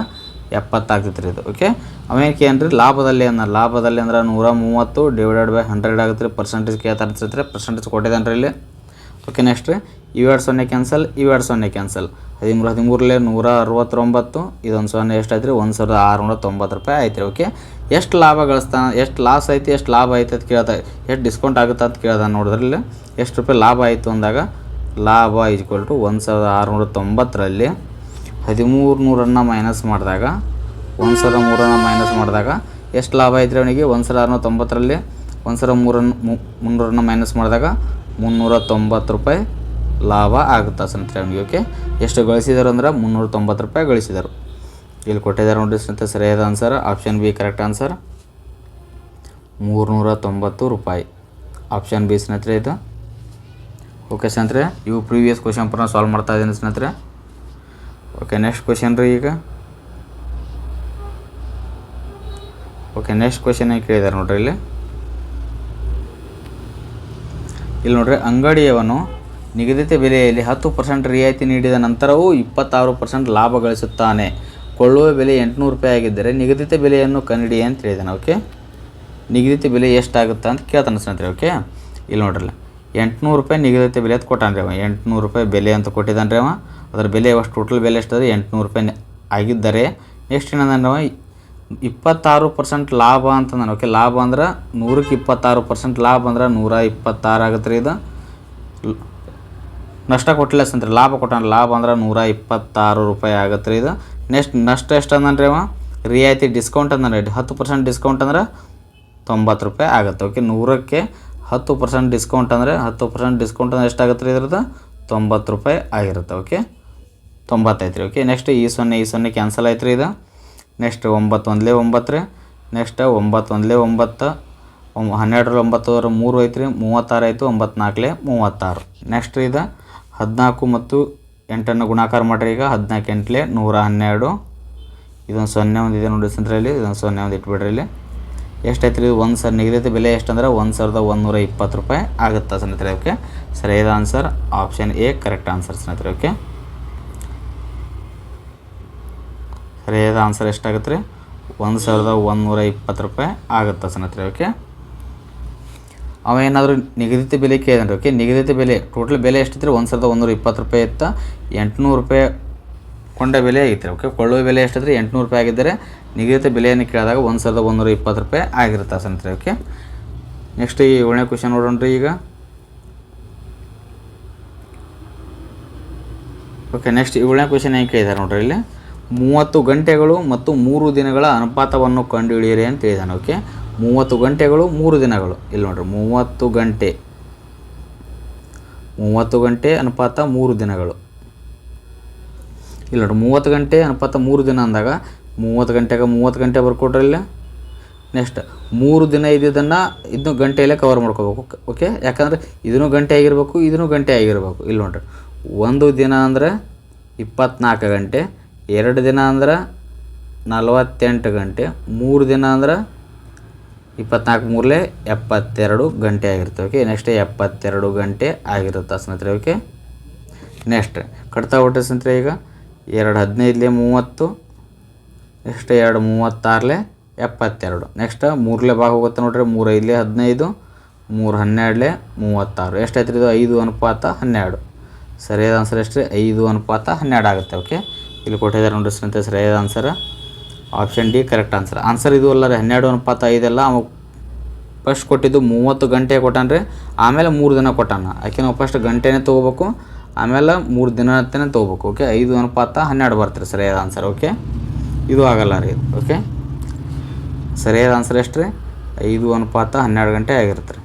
ಎಪ್ಪತ್ತು ಆಗ್ತೈತೆ ರೀ ಇದು. ಓಕೆ ಆಮೇಲೆ ಏನು ರೀ ಲಾಭದಲ್ಲಿ ಅನ್ನ, ಲಾಭದಲ್ಲಿ ಅಂದ್ರೆ ನೂರ ಮೂವತ್ತು ಡಿವೈಡೆಡ್ ಬೈ ಹಂಡ್ರೆಡ್ ಆಗುತ್ತೆ ರೀ ಪರ್ಸೆಂಟೇಜ್ ಕೇಳ್ತಾರೆ ರೀ ಪರ್ಸೆಂಟೇಜ್ ಕೊಟ್ಟಿದ್ದಾನೆ ರೀ ಇಲ್ಲಿ. ಓಕೆ ನೆಕ್ಸ್ಟ್ ಇವೆರಡು ಸೊನ್ನೆ ಕ್ಯಾನ್ಸಲ್ ಇವೆರಡು ಸೊನ್ನೆ ಕ್ಯಾನ್ಸಲ್ ಹದಿಮೂರು ಹದಿಮೂರಲ್ಲೇ ನೂರ ಅರವತ್ತೊಂಬತ್ತು, ಇದೊಂದು ಸೊನ್ನೆ ಎಷ್ಟಾಯ್ತು ರೀ ಒಂದು ಸಾವಿರದ ಆರುನೂರ ತೊಂಬತ್ತು ರೂಪಾಯಿ ಆಯ್ತು ರೀ ಓಕೆ ಎಷ್ಟು ಲಾಭ ಗಳಿಸ್ತಾನ ಎಷ್ಟು ಲಾಸ್ ಐತಿ, ಎಷ್ಟು ಲಾಭ ಐತೆ ಅಂತ ಕೇಳ್ತಾ, ಎಷ್ಟು ಡಿಸ್ಕೌಂಟ್ ಆಗುತ್ತೆ ಅಂತ ಕೇಳ್ದ ನೋಡಿದ್ರಲ್ಲಿ, ಎಷ್ಟು ರೂಪಾಯಿ ಲಾಭ ಆಯಿತು ಅಂದಾಗ, ಲಾಭ ಈಕ್ವಲ್ ಟು ಒಂದು ಸಾವಿರದ ಆರುನೂರ ತೊಂಬತ್ತರಲ್ಲಿ ಹದಿಮೂರು ನೂರನ್ನು ಮೈನಸ್ ಮಾಡಿದಾಗ, ಒಂದು ಸಾವಿರದ ಮೂರನ್ನು ಮೈನಸ್ ಮಾಡಿದಾಗ, ಎಷ್ಟು ಲಾಭ ಐತ್ರಿ ಅವನಿಗೆ? ಒಂದು ಸಾವಿರದ ಆರುನೂರ ತೊಂಬತ್ತರಲ್ಲಿ ಒಂದು ಸಾವಿರದ ಮೂರನ್ನು ಮುನ್ನೂರನ್ನು ಮೈನಸ್ ಮಾಡಿದಾಗ ಮುನ್ನೂರ ತೊಂಬತ್ತು ರೂಪಾಯಿ ಲಾಭ ಆಗುತ್ತೆ ಸ್ನೇಹಿತರೆ ಅವನಿಗೆ ಓಕೆ ಎಷ್ಟು ಗಳಿಸಿದರು ಅಂದ್ರೆ ಮುನ್ನೂರ ತೊಂಬತ್ತು ರೂಪಾಯಿ ಗಳಿಸಿದರು. ಇಲ್ಲಿ ಕೊಟ್ಟಿದ್ದಾರೆ ನೋಡಿ ಸ್ನೇಹಿತರೆ ಸರಿಯಾದ answer option B correct answer ಮೂರುನೂರ ತೊಂಬತ್ತು ರೂಪಾಯಿ. ಆಪ್ಷನ್ ಬಿ ಸ್ನೇಹಿತರೆ ಇದು. ಓಕೆ ಸ್ನೇಹಿತರೆ, ಇವು ಪ್ರೀವಿಯಸ್ ಕ್ವಶನ್ ಪೂರ್ಣ ಸಾಲ್ವ್ ಮಾಡ್ತಾ ಇದ್ದೀನಿ ಸ್ನೇಹಿತರೆ. ಓಕೆ ನೆಕ್ಸ್ಟ್ ಕ್ವಶನ್ ರೀ ಈಗ. ಓಕೆ ನೆಕ್ಸ್ಟ್ ಕ್ವಶನ್ ಏನು ಕೇಳಿದ್ದಾರೆ ನೋಡ್ರಿ ಇಲ್ಲಿ. ಇಲ್ಲಿ ನೋಡ್ರಿ, ಅಂಗಡಿಯವನು ನಿಗದಿತ ಬೆಲೆಯಲ್ಲಿ ಹತ್ತು ಪರ್ಸೆಂಟ್ ರಿಯಾಯಿತಿ ನೀಡಿದ ನಂತರವೂ ಇಪ್ಪತ್ತಾರು ಪರ್ಸೆಂಟ್ ಲಾಭ ಗಳಿಸುತ್ತಾನೆ. ಕೊಳ್ಳುವ ಬೆಲೆ ಎಂಟುನೂರು ರೂಪಾಯಿ ಆಗಿದ್ದರೆ ನಿಗದಿತ ಬೆಲೆಯನ್ನು ಕಂಡಿಡಿ ಅಂತ ಹೇಳಿದಾನೆ ಓಕೆ ನಿಗದಿತ ಬೆಲೆ ಎಷ್ಟಾಗುತ್ತೆ ಅಂತ ಕೇಳ್ತಾನೆ ಸ್ನೇಹಿತರೆ ಓಕೆ ಇಲ್ಲಿ ನೋಡ್ರಲ್ಲ, ಎಂಟುನೂರು ರೂಪಾಯಿ ನಿಗದಿತ ಬೆಲೆ ಅಂತ ಕೊಟ್ಟಾನ್ರಿ ಅವ. ಎಂಟುನೂರು ರೂಪಾಯಿ ಬೆಲೆ ಅಂತ ಕೊಟ್ಟಿದ್ದಾನೆ ರೀ ಅವ. ಅದರ ಬೆಲೆ ಅಷ್ಟು ಟೋಟಲ್ ಬೆಲೆ ಎಷ್ಟಾದ್ರೆ ಎಂಟುನೂರು ರೂಪಾಯಿ ಆಗಿದ್ದರೆ ನೆಕ್ಸ್ಟ್ ಏನಂದ್ರೆ ಅವ? ಇಪ್ಪತ್ತಾರು ಪರ್ಸೆಂಟ್ ಲಾಭ ಅಂತ ನಾನು ಓಕೆ ಲಾಭ ಅಂದ್ರೆ ನೂರಕ್ಕೆ ಇಪ್ಪತ್ತಾರು ಪರ್ಸೆಂಟ್ ಲಾಭ ಅಂದ್ರೆ ನೂರ ಇಪ್ಪತ್ತಾರು ಆಗುತ್ತೆ ರೀ ಇದು. ನಷ್ಟ ಕೊಟ್ಟಿಲ್ಲ ಸಂತ್ರಿ ಲಾಭ ಕೊಟ್ಟಾನ ಲಾಭ ಅಂದ್ರೆ ನೂರ ಇಪ್ಪತ್ತಾರು ರೂಪಾಯಿ ಆಗತ್ತೆ ರೀ ಇದು. ನೆಕ್ಸ್ಟ್ ನಷ್ಟ ಎಷ್ಟು ಅಂದನ್ರಿ ಅವ? ರಿಯಾಯಿತಿ ಡಿಸ್ಕೌಂಟ್ ಅಂದ್ರೆ ಹತ್ತು ಪರ್ಸೆಂಟ್ ಡಿಸ್ಕೌಂಟ್ ಅಂದ್ರೆ ತೊಂಬತ್ತು ರೂಪಾಯಿ ಆಗುತ್ತೆ. ಓಕೆ ನೂರಕ್ಕೆ ಹತ್ತು ಪರ್ಸೆಂಟ್ ಡಿಸ್ಕೌಂಟ್ ಅಂದರೆ ಹತ್ತು ಪರ್ಸೆಂಟ್ ಡಿಸ್ಕೌಂಟ್ ಅಂದರೆ ಎಷ್ಟಾಗುತ್ತೆ ರೀ ಇದ್ರದ್ದು? ತೊಂಬತ್ತು ರೂಪಾಯಿ ಆಗಿರುತ್ತೆ. ಓಕೆ ತೊಂಬತ್ತೈತೆ ರೀ ಓಕೆ ನೆಕ್ಸ್ಟ್ ಈ ಸೊನ್ನೆ ಈ ಸೊನ್ನೆ ಕ್ಯಾನ್ಸಲ್ ಆಯ್ತು ರೀ ಇದು. ನೆಕ್ಸ್ಟ್ ಒಂಬತ್ತು ಒಂದಲೇ ಒಂಬತ್ತು ರೀ. ನೆಕ್ಸ್ಟ್ ಒಂಬತ್ತು ಒಂದಲೇ ಒಂಬತ್ತು, ಒಂಬ ಹನ್ನೆರಡರಲ್ಲಿ ಒಂಬತ್ತು ಮೂರು ಐತ್ರಿ. ಮೂವತ್ತಾರು ಆಯಿತು ಒಂಬತ್ತು ನಾಲ್ಕಲೇ ಮೂವತ್ತಾರು. ನೆಕ್ಸ್ಟ್ ಇದು. ಹದಿನಾಲ್ಕು ಮತ್ತು ಎಂಟನ್ನು ಗುಣಾಕಾರ ಮಾಡಿರಿ ಈಗ. ಹದಿನಾಲ್ಕು ಎಂಟ್ಲೆ ನೂರ ಹನ್ನೆರಡು. ಇದೊಂದು ಸೊನ್ನೆ ಒಂದು ಇದೆ ನೋಡಿ ಸಂದ್ರೆ ಇಲ್ಲಿ ಇದೊಂದು ಸೊನ್ನೆ ಒಂದು ಇಟ್ಬಿಡ್ರಿ ಇಲ್ಲಿ. ಎಷ್ಟೈತೆ ರೀ? ಒಂದು ಸರ್ ನಿಗದಿತ ಬೆಲೆ ಎಷ್ಟಂದ್ರೆ ಒಂದು ಸಾವಿರದ ಒಂದುನೂರ ಇಪ್ಪತ್ತು ರೂಪಾಯಿ ಆಗುತ್ತೆ ಸ್ನೇಹಿತರೆ ಓಕೆ ಸರಿಯಾದ answer option A correct answer ಸ್ನೇಹಿತರೆ ಓಕೆ ಸರಿಯಾದ ಆನ್ಸರ್ ಎಷ್ಟಾಗುತ್ತೆ ರೀ? ಒಂದು ಸಾವಿರದ ಒಂದುನೂರ ಇಪ್ಪತ್ತು ರೂಪಾಯಿ ಆಗುತ್ತೆ ಸ್ನೇಹಿತರೆ ಓಕೆ ಅವ ಏನಾದರೂ ನಿಗದಿತ ಬೆಲೆ ಕೇಳಿದ್ರೆ ಓಕೆ ನಿಗದಿತ ಬೆಲೆ ಟೋಟಲ್ ಬೆಲೆ ಎಷ್ಟಿತ್ತು ಒಂದು ಸಾವಿರದ ಒಂದೂರ ಇಪ್ಪತ್ತು ರೂಪಾಯಿ ಇತ್ತು, ಎಂಟುನೂರು ರೂಪಾಯಿ ಕೊಂಡ ಬೆಲೆ ಆಗಿತ್ತು ಓಕೆ ಕೊಳ್ಳುವ ಬೆಲೆ ಎಷ್ಟಿದ್ರೆ ಎಂಟುನೂರು ರೂಪಾಯಿ ಆಗಿದ್ದರೆ ನಿಗದಿತ ಬೆಲೆಯನ್ನು ಕೇಳಿದಾಗ ಒಂದು ಸಾವಿರದ ಒಂದೂರ ಇಪ್ಪತ್ತು ರೂಪಾಯಿ ಆಗಿರುತ್ತೆ ಸಂತ್ರಿ ಓಕೆ ನೆಕ್ಸ್ಟ್ ಈ ಏಳನೇ ಕ್ವಶನ್ ನೋಡೋಣ ಈಗ. ಓಕೆ ನೆಕ್ಸ್ಟ್ ಏಳನೇ ಕ್ವಶನ್ ಏನು ಕೇಳಿದ್ದಾರೆ ನೋಡ್ರಿ ಇಲ್ಲಿ? ಮೂವತ್ತು ಗಂಟೆಗಳು ಮತ್ತು ಮೂರು ದಿನಗಳ ಅನುಪಾತವನ್ನು ಕಂಡುಹಿಡಿಯಿರಿ ಅಂತ ಹೇಳಿದಾನೆ ಓಕೆ ಮೂವತ್ತು ಗಂಟೆಗಳು ಮೂರು ದಿನಗಳು. ಇಲ್ಲಿ ನೋಡ್ರಿ, ಮೂವತ್ತು ಗಂಟೆ. ಮೂವತ್ತು ಗಂಟೆ ಅನುಪಾತ ಮೂರು ದಿನಗಳು. ಇಲ್ಲಿ ನೋಡ್ರಿ, ಮೂವತ್ತು ಗಂಟೆ ಅನುಪಾತ ಮೂರು ದಿನ ಅಂದಾಗ, ಮೂವತ್ತು ಗಂಟೆಗೆ ಮೂವತ್ತು ಗಂಟೆ ಬರ್ಕೊಡ್ರಿ ಇಲ್ಲಿ. ನೆಕ್ಸ್ಟ್ ಮೂರು ದಿನ ಇದ್ದಿದ್ದನ್ನು ಇದನ್ನು ಗಂಟೆಯಲ್ಲೇ ಕವರ್ ಮಾಡ್ಕೋಬೇಕು. ಓಕೆ ಯಾಕಂದರೆ ಇದನ್ನು ಗಂಟೆ ಆಗಿರಬೇಕು, ಇದನ್ನು ಗಂಟೆ ಆಗಿರಬೇಕು. ಇಲ್ಲಿ ನೋಡ್ರಿ, ಒಂದು ದಿನ ಅಂದರೆ ಇಪ್ಪತ್ನಾಲ್ಕು ಗಂಟೆ, ಎರಡು ದಿನ ಅಂದ್ರೆ ನಲವತ್ತೆಂಟು ಗಂಟೆ, ಮೂರು ದಿನ ಅಂದ್ರೆ ಇಪ್ಪತ್ನಾಲ್ಕು ಮೂರಲೆ ಎಪ್ಪತ್ತೆರಡು ಗಂಟೆ ಆಗಿರುತ್ತೆ ಓಕೆ ನೆಕ್ಸ್ಟ್ ಎಪ್ಪತ್ತೆರಡು ಗಂಟೆ ಆಗಿರುತ್ತೆ ಸ್ನೇಹಿತರೆ ಓಕೆ ನೆಕ್ಸ್ಟ್ ಕಟ್ತಾ ಹೊಟ್ಟೆ ಸ್ನೇಹಿತರೆ ಈಗ ಎರಡು ಹದಿನೈದಲೆ ಮೂವತ್ತು ನೆಕ್ಸ್ಟ್ ಎರಡು ಮೂವತ್ತಾರಲೆ ಎಪ್ಪತ್ತೆರಡು. ನೆಕ್ಸ್ಟ್ ಮೂರಲೇ ಭಾಗ ಹೋಗುತ್ತೆ ನೋಡ್ರಿ, ಮೂರು ಐದಲೇ ಹದಿನೈದು, ಮೂರು ಹನ್ನೆರಡಲೆ ಮೂವತ್ತಾರು. ಎಷ್ಟಾಯ್ತು ಇದು? ಐದು ಅನುಪಾತ ಹನ್ನೆರಡು. ಸರಿಯಾದ ಆನ್ಸರ್ ಎಷ್ಟು ಐದು ಅನುಪಾತ ಹನ್ನೆರಡು ಆಗುತ್ತೆ ಓಕೆ ಇಲ್ಲಿ ಕೊಟ್ಟಿದ್ದಾರೆ ನೋಡ್ರಿ ಸ್ನೇಹಿತರೆ, ಸರಿಯಾದ answer option D correct answer answer ಇದು ಅಲ್ಲ ರೀ ಹನ್ನೆರಡು ಅನುಪಾತ ಐದೆಲ್ಲ ಅವ ಫಸ್ಟ್ ಕೊಟ್ಟಿದ್ದು ಮೂವತ್ತು ಗಂಟೆ ಕೊಟ್ಟಾನ್ರಿ ಆಮೇಲೆ ಮೂರು ದಿನ ಕೊಟ್ಟಾನ. ಯಾಕೆ ನಾವು ಫಸ್ಟ್ ಗಂಟೆನೇ ತೊಗೋಬೇಕು, ಆಮೇಲೆ ಮೂರು ದಿನ ಅಂತಲೇ ತೊಗೋಬೇಕು ಓಕೆ ಐದು ಅನುಪಾತ ಹನ್ನೆರಡು ಬರ್ತೀರಿ ಸರಿಯಾದ ಆನ್ಸರ್ ಓಕೆ ಇದು ಆಗಲ್ಲ ರೀ ಓಕೆ ಸರಿಯಾದ ಆನ್ಸರ್ ಎಷ್ಟು ರೀ? ಐದು ಅನುಪಾತ ಹನ್ನೆರಡು ಗಂಟೆ ಆಗಿರುತ್ತೆ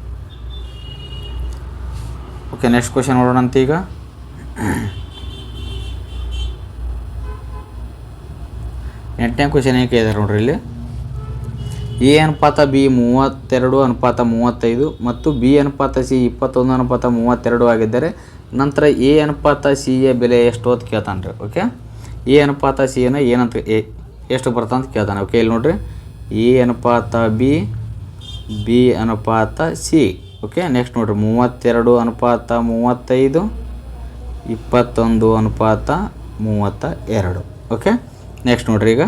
ಓಕೆ ನೆಕ್ಸ್ಟ್ ಕ್ವಶನ್ ನೋಡೋಣ ಅಂತ ಈಗ. ಎಂಟನೇ ಕ್ವಶನ್ ಏನು ಕೇಳಿದಾರೆ ನೋಡ್ರಿ ಇಲ್ಲಿ? ಎ ಅನುಪಾತ, ಬಿ ಮೂವತ್ತೆರಡು, ಅನುಪಾತ ಮೂವತ್ತೈದು ಮತ್ತು ಬಿ ಅನುಪಾತ, ಸಿ ಇಪ್ಪತ್ತೊಂದು, ಅನುಪಾತ ಮೂವತ್ತೆರಡು ಆಗಿದ್ದರೆ ನಂತರ ಎ ಅನುಪಾತ, ಸಿ ಎ ಬೆಲೆ ಎಷ್ಟು ಅಂತ ಕೇಳ್ತಾನೆ ರೀ ಓಕೆ ಎ ಅನುಪಾತ, ಸಿ ಎನ ಏನಂತ ಎ, ಎಷ್ಟು ಅಂತ ಕೇಳ್ತಾನೆ ಓಕೆ ಇಲ್ಲಿ ನೋಡ್ರಿ. ಎ ಅನುಪಾತ, ಬಿ ಬಿ ಅನುಪಾತ, ಸಿ ಓಕೆ ನೆಕ್ಸ್ಟ್ ನೋಡ್ರಿ, ಮೂವತ್ತೆರಡು ಅನುಪಾತ ಮೂವತ್ತೈದು, ಇಪ್ಪತ್ತೊಂದು ಅನುಪಾತ ಮೂವತ್ತ ಎರಡು ಓಕೆ ನೆಕ್ಸ್ಟ್ ನೋಡ್ರಿ ಈಗ.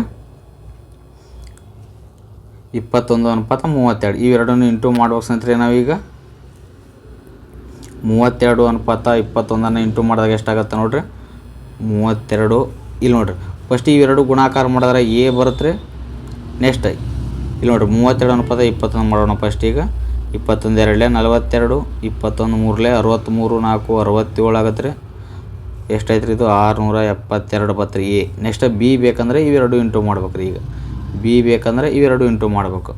ಇಪ್ಪತ್ತೊಂದು ಅನುಪಾತ ಮೂವತ್ತೆರಡು. ಇವೆರಡನ್ನು ಇಂಟು ಮಾಡ್ಬೇಕು ಸ್ನೇಹಿತರೆ ನಾವೀಗ ಮೂವತ್ತೆರಡು ಅನುಪಾತ ಇಪ್ಪತ್ತೊಂದನ್ನು ಇಂಟು ಮಾಡಿದಾಗ ಎಷ್ಟಾಗತ್ತೆ ನೋಡ್ರಿ? ಮೂವತ್ತೆರಡು. ಇಲ್ಲಿ ನೋಡ್ರಿ. ಫಸ್ಟ್ ಇವೆರಡು ಗುಣಾಕಾರ ಮಾಡಿದ್ರೆ ಎ ಬರುತ್ತೆ ನೆಕ್ಸ್ಟ್ ಇಲ್ಲಿ ನೋಡ್ರಿ. ಮೂವತ್ತೆರಡು ಅನುಪಾತ ಇಪ್ಪತ್ತೊಂದು ಮಾಡೋಣ ಫಸ್ಟ್ ಈಗ. ಇಪ್ಪತ್ತೊಂದು ಎರಡಲೇ ನಲವತ್ತೆರಡು. ಇಪ್ಪತ್ತೊಂದು ಮೂರಲೇ ಅರವತ್ತ್ಮೂರು ನಾಲ್ಕು ಅರವತ್ತೇಳು ಆಗತ್ತೆ ರೀ. ಎಷ್ಟೈತೆ ರೀ ಇದು? ಆರುನೂರ ಎಪ್ಪತ್ತೆರಡು ಬತ್ತು ರೀ ಎ ನೆಕ್ಸ್ಟ್ ಬಿ ಬೇಕಂದರೆ ಇವೆರಡು ಇಂಟು ಮಾಡ್ಬೇಕು ರೀ ಈಗ. ಬಿ ಬೇಕಂದರೆ ಇವೆರಡು ಇಂಟು ಮಾಡಬೇಕು.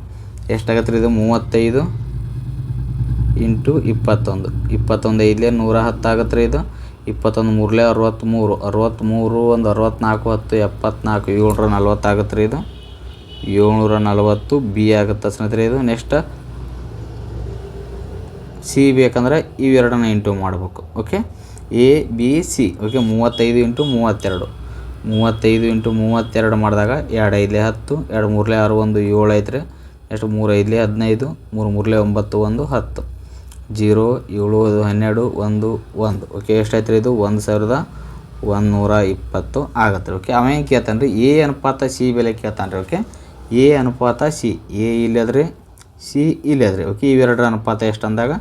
ಎಷ್ಟಾಗತ್ತೆ ರೀ ಇದು? ಮೂವತ್ತೈದು ಇಂಟು ಇಪ್ಪತ್ತೊಂದು. ಇಪ್ಪತ್ತೊಂದು ಐದಲೇ ನೂರ ಹತ್ತು ಆಗತ್ತೆ ರೀ ಇದು. ಇಪ್ಪತ್ತೊಂದು ಮೂರಲೇ ಅರವತ್ತ್ಮೂರು ಅರವತ್ತ್ಮೂರು ಒಂದು ಅರವತ್ತ್ನಾಲ್ಕು ಹತ್ತು ಎಪ್ಪತ್ನಾಲ್ಕು. ಏಳ್ನೂರ ನಲ್ವತ್ತು ಆಗತ್ತೆ ರೀ ಇದು. ಏಳ್ನೂರ ನಲವತ್ತು ಬಿ ಆಗುತ್ತೆ ಸ್ನೇಹಿತರೆ ಇದು. ನೆಕ್ಸ್ಟ್ ಸಿ ಬೇಕಂದ್ರೆ ಇವೆರಡನ್ನ ಇಂಟು ಮಾಡಬೇಕು. Okay A B C okay ಮೂವತ್ತೈದು ಇಂಟು ಮೂವತ್ತೆರಡು. ಮೂವತ್ತೈದು ಇಂಟು ಮೂವತ್ತೆರಡು ಮಾಡಿದಾಗ ಎರಡು ಐದಲೇ ಹತ್ತು, ಎರಡು ಮೂರಲೇ ಆರು ಒಂದು ಏಳು ಐತ್ರಿ. ಎಷ್ಟು ಮೂರು ಐದಲೇ ಹದಿನೈದು, ಮೂರು ಮೂರಲೇ ಒಂಬತ್ತು ಒಂದು ಹತ್ತು. ಜೀರೋ, ಏಳು ಹನ್ನೆರಡು, ಒಂದು ಒಂದು. ಓಕೆ ಎಷ್ಟಾಯ್ತು ರೀ ಇದು? ಒಂದು ಸಾವಿರದ ಒಂದು ನೂರ ಇಪ್ಪತ್ತು ಆಗತ್ತೆ. ರೀ ಓಕೆ ಅವ ಕೇಳ್ತಾನೆ ರೀ ಎ ಅನುಪಾತ ಸಿ ಬೆಲೆ ಕೇಳ್ತಾನೆ ರೀ ಓಕೆ ಎ ಅನುಪಾತ ಸಿ ಎ ಇಲ್ಲದ್ರಿ ಸಿ ಇಲ್ಲದ್ರಿ. ಓಕೆ ಇವೆರಡರ ಅನುಪಾತ ಎಷ್ಟು ಅಂದಾಗ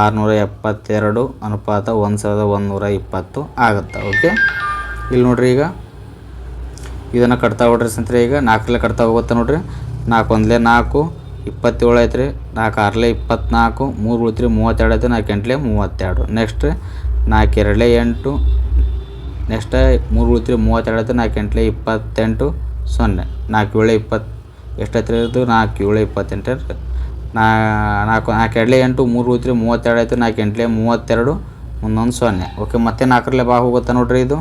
ಆರುನೂರ ಎಪ್ಪತ್ತೆರಡು ಅನುಪಾತ ಒಂದು ಸಾವಿರದ ಒಂದು ನೂರ ಇಪ್ಪತ್ತು ಆಗುತ್ತೆ ಓಕೆ ಇಲ್ಲಿ ನೋಡ್ರಿ ಈಗ. ಇದನ್ನು ಕಟ್ತಾ ಹೋಗ್ರಿ ಸಂತ್ರಿ ಈಗ ನಾಲ್ಕರಲ್ಲೇ ಕಟ್ತಾ ಹೋಗುತ್ತೆ ನೋಡ್ರಿ. ನಾಲ್ಕು ಒಂದಲೇ ನಾಲ್ಕು, ಇಪ್ಪತ್ತೇಳು ಐತ್ರಿ. ನಾಲ್ಕು ಆರಲೇ ಇಪ್ಪತ್ನಾಲ್ಕು, ಮೂರು ಉಳಿತ್ರಿ ಮೂವತ್ತೆರಡು ಐತೆ ನಾಲ್ಕು ಎಂಟಲೇ ಮೂವತ್ತೆರಡು. ನೆಕ್ಸ್ಟ್ ನಾಲ್ಕು ಎರಡಲೇ ಎಂಟು. ನೆಕ್ಸ್ಟ್ ಮೂರು ಉಳಿತ್ರಿ ಮೂವತ್ತೆರಡು ಐತೆ ನಾಲ್ಕು ಎಂಟಲೇ ಇಪ್ಪತ್ತೆಂಟು, ಸೊನ್ನೆ. ನಾಲ್ಕು ಏಳು ಇಪ್ಪತ್ತು, ಎಷ್ಟೈತ್ರಿ ಇದು ನಾಲ್ಕು ಏಳು ಇಪ್ಪತ್ತೆಂಟು ರೀ ನಾ ನಾಲ್ಕು ನಾಲ್ಕು ಎಡ್ಲೆ ಎಂಟು ಮೂರು ಉಳಿತ್ರಿ ಮೂವತ್ತೆರಡು ಆಯಿತು, ನಾಲ್ಕು ಎಂಟ್ಲೆ ಮೂವತ್ತೆರಡು ಒಂದೊಂದು ಸೊನ್ನೆ. ಓಕೆ ಮತ್ತೆ ನಾಲ್ಕರಲ್ಲೇ ಬಾ ಹೋಗುತ್ತೆ ನೋಡ್ರಿ ಇದು?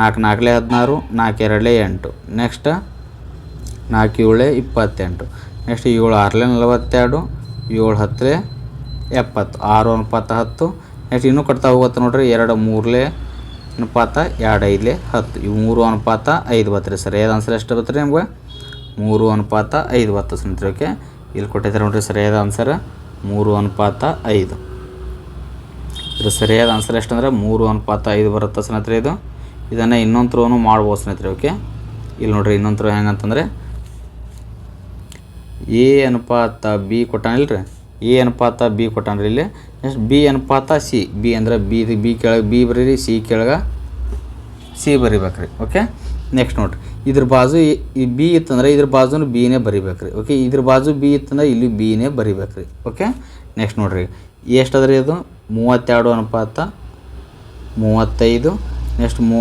ನಾಲ್ಕು ನಾಲ್ಕಲೆ ಹದಿನಾರು, ನಾಲ್ಕು ಎರಡಲೆ ಎಂಟು. ನೆಕ್ಸ್ಟ್ ನಾಲ್ಕು ಏಳೆ ಇಪ್ಪತ್ತೆಂಟು. ನೆಕ್ಸ್ಟ್ ಏಳು ಆರಲೆ ನಲವತ್ತೆರಡು, ಏಳು ಹತ್ತಲೇ ಎಪ್ಪತ್ತು. ಆರು ಅನುಪಾತ ಹತ್ತು. ನೆಕ್ಸ್ಟ್ ಇನ್ನೂ ಕಟ್ತಾ ಹೋಗುತ್ತೆ ನೋಡ್ರಿ, ಎರಡು ಮೂರಲೆ ಅನುಪಾತ ಎರಡು ಐದಲೆ ಹತ್ತು. ಇವು ಮೂರು ಅನುಪಾತ ಐದು ಬತ್ತರಿ ಸರ್. ಏದು ಆನ್ಸರ್ ಎಷ್ಟು ಬತ್ತರಿ ನಿಮ್ಗೆ? ಮೂರು ಅನುಪಾತ ಐದು ಬತ್ತು ಸ್ನೇಹಿತರೆ ಓಕೆ ಇಲ್ಲಿ ಕೊಟ್ಟಿದ್ದಾರೆ ನೋಡಿರಿ, ಸರಿಯಾದ ಆನ್ಸರ್ ಮೂರು ಅನುಪಾತ ಐದು. ಇದು ಸರಿಯಾದ ಆನ್ಸರ್ ಎಷ್ಟಂದ್ರೆ ಮೂರು ಅನುಪಾತ ಐದು ಬರುತ್ತೆ ಸ್ನೇಹಿತರೆ ಇದು? ಇದನ್ನು ಇನ್ನೊಂದು ಥ್ರೋನು ಮಾಡ್ಬೋದು ಸ್ನೇಹಿತರೆ ಓಕೆ ಇಲ್ಲಿ ನೋಡ್ರಿ, ಇನ್ನೊಂದು ಥ್ರೋ ಹೆಂಗಂತಂದರೆ ಎ ಅನುಪಾತ ಬಿ ಕೊಟ್ಟಾನಿಲ್ಲ ರೀ ಎ ಅನುಪಾತ ಬಿ ಕೊಟ್ಟಾನ್ರಿ ಇಲ್ಲಿ. ನೆಕ್ಸ್ಟ್ ಬಿ ಅನುಪಾತ ಸಿ. ಬಿ ಅಂದ್ರೆ ಬಿ ಬಿ ಕೆಳಗೆ, ಬಿ ಬರೀರಿ, ಸಿ ಕೆಳಗೆ ಸಿ ಬರಿಬೇಕು ರೀ ಓಕೆ ನೆಕ್ಸ್ಟ್ ನೋಡ್ರಿ ಇದ್ರ ಬಾಜು ಈ- ಬಿ ಇತ್ತಂದ್ರೆ ಇದ್ರ ಬಾಜುನು ಬಿನೇ ಬರಿಬೇಕು ಓಕೆ ಇದ್ರ ಬಾಜು ಬಿ ಇತ್ತಂದ್ರೆ ಇಲ್ಲಿ ಬಿನೇ ಬರಿಬೇಕು ಓಕೆ ನೆಕ್ಸ್ಟ್ ನೋಡ್ರಿ. ರೀ ಇದು? ಮೂವತ್ತೆರಡು ಅನುಪಾತ, ಮೂವತ್ತೈದು. ನೆಕ್ಸ್ಟ್ ಮೂ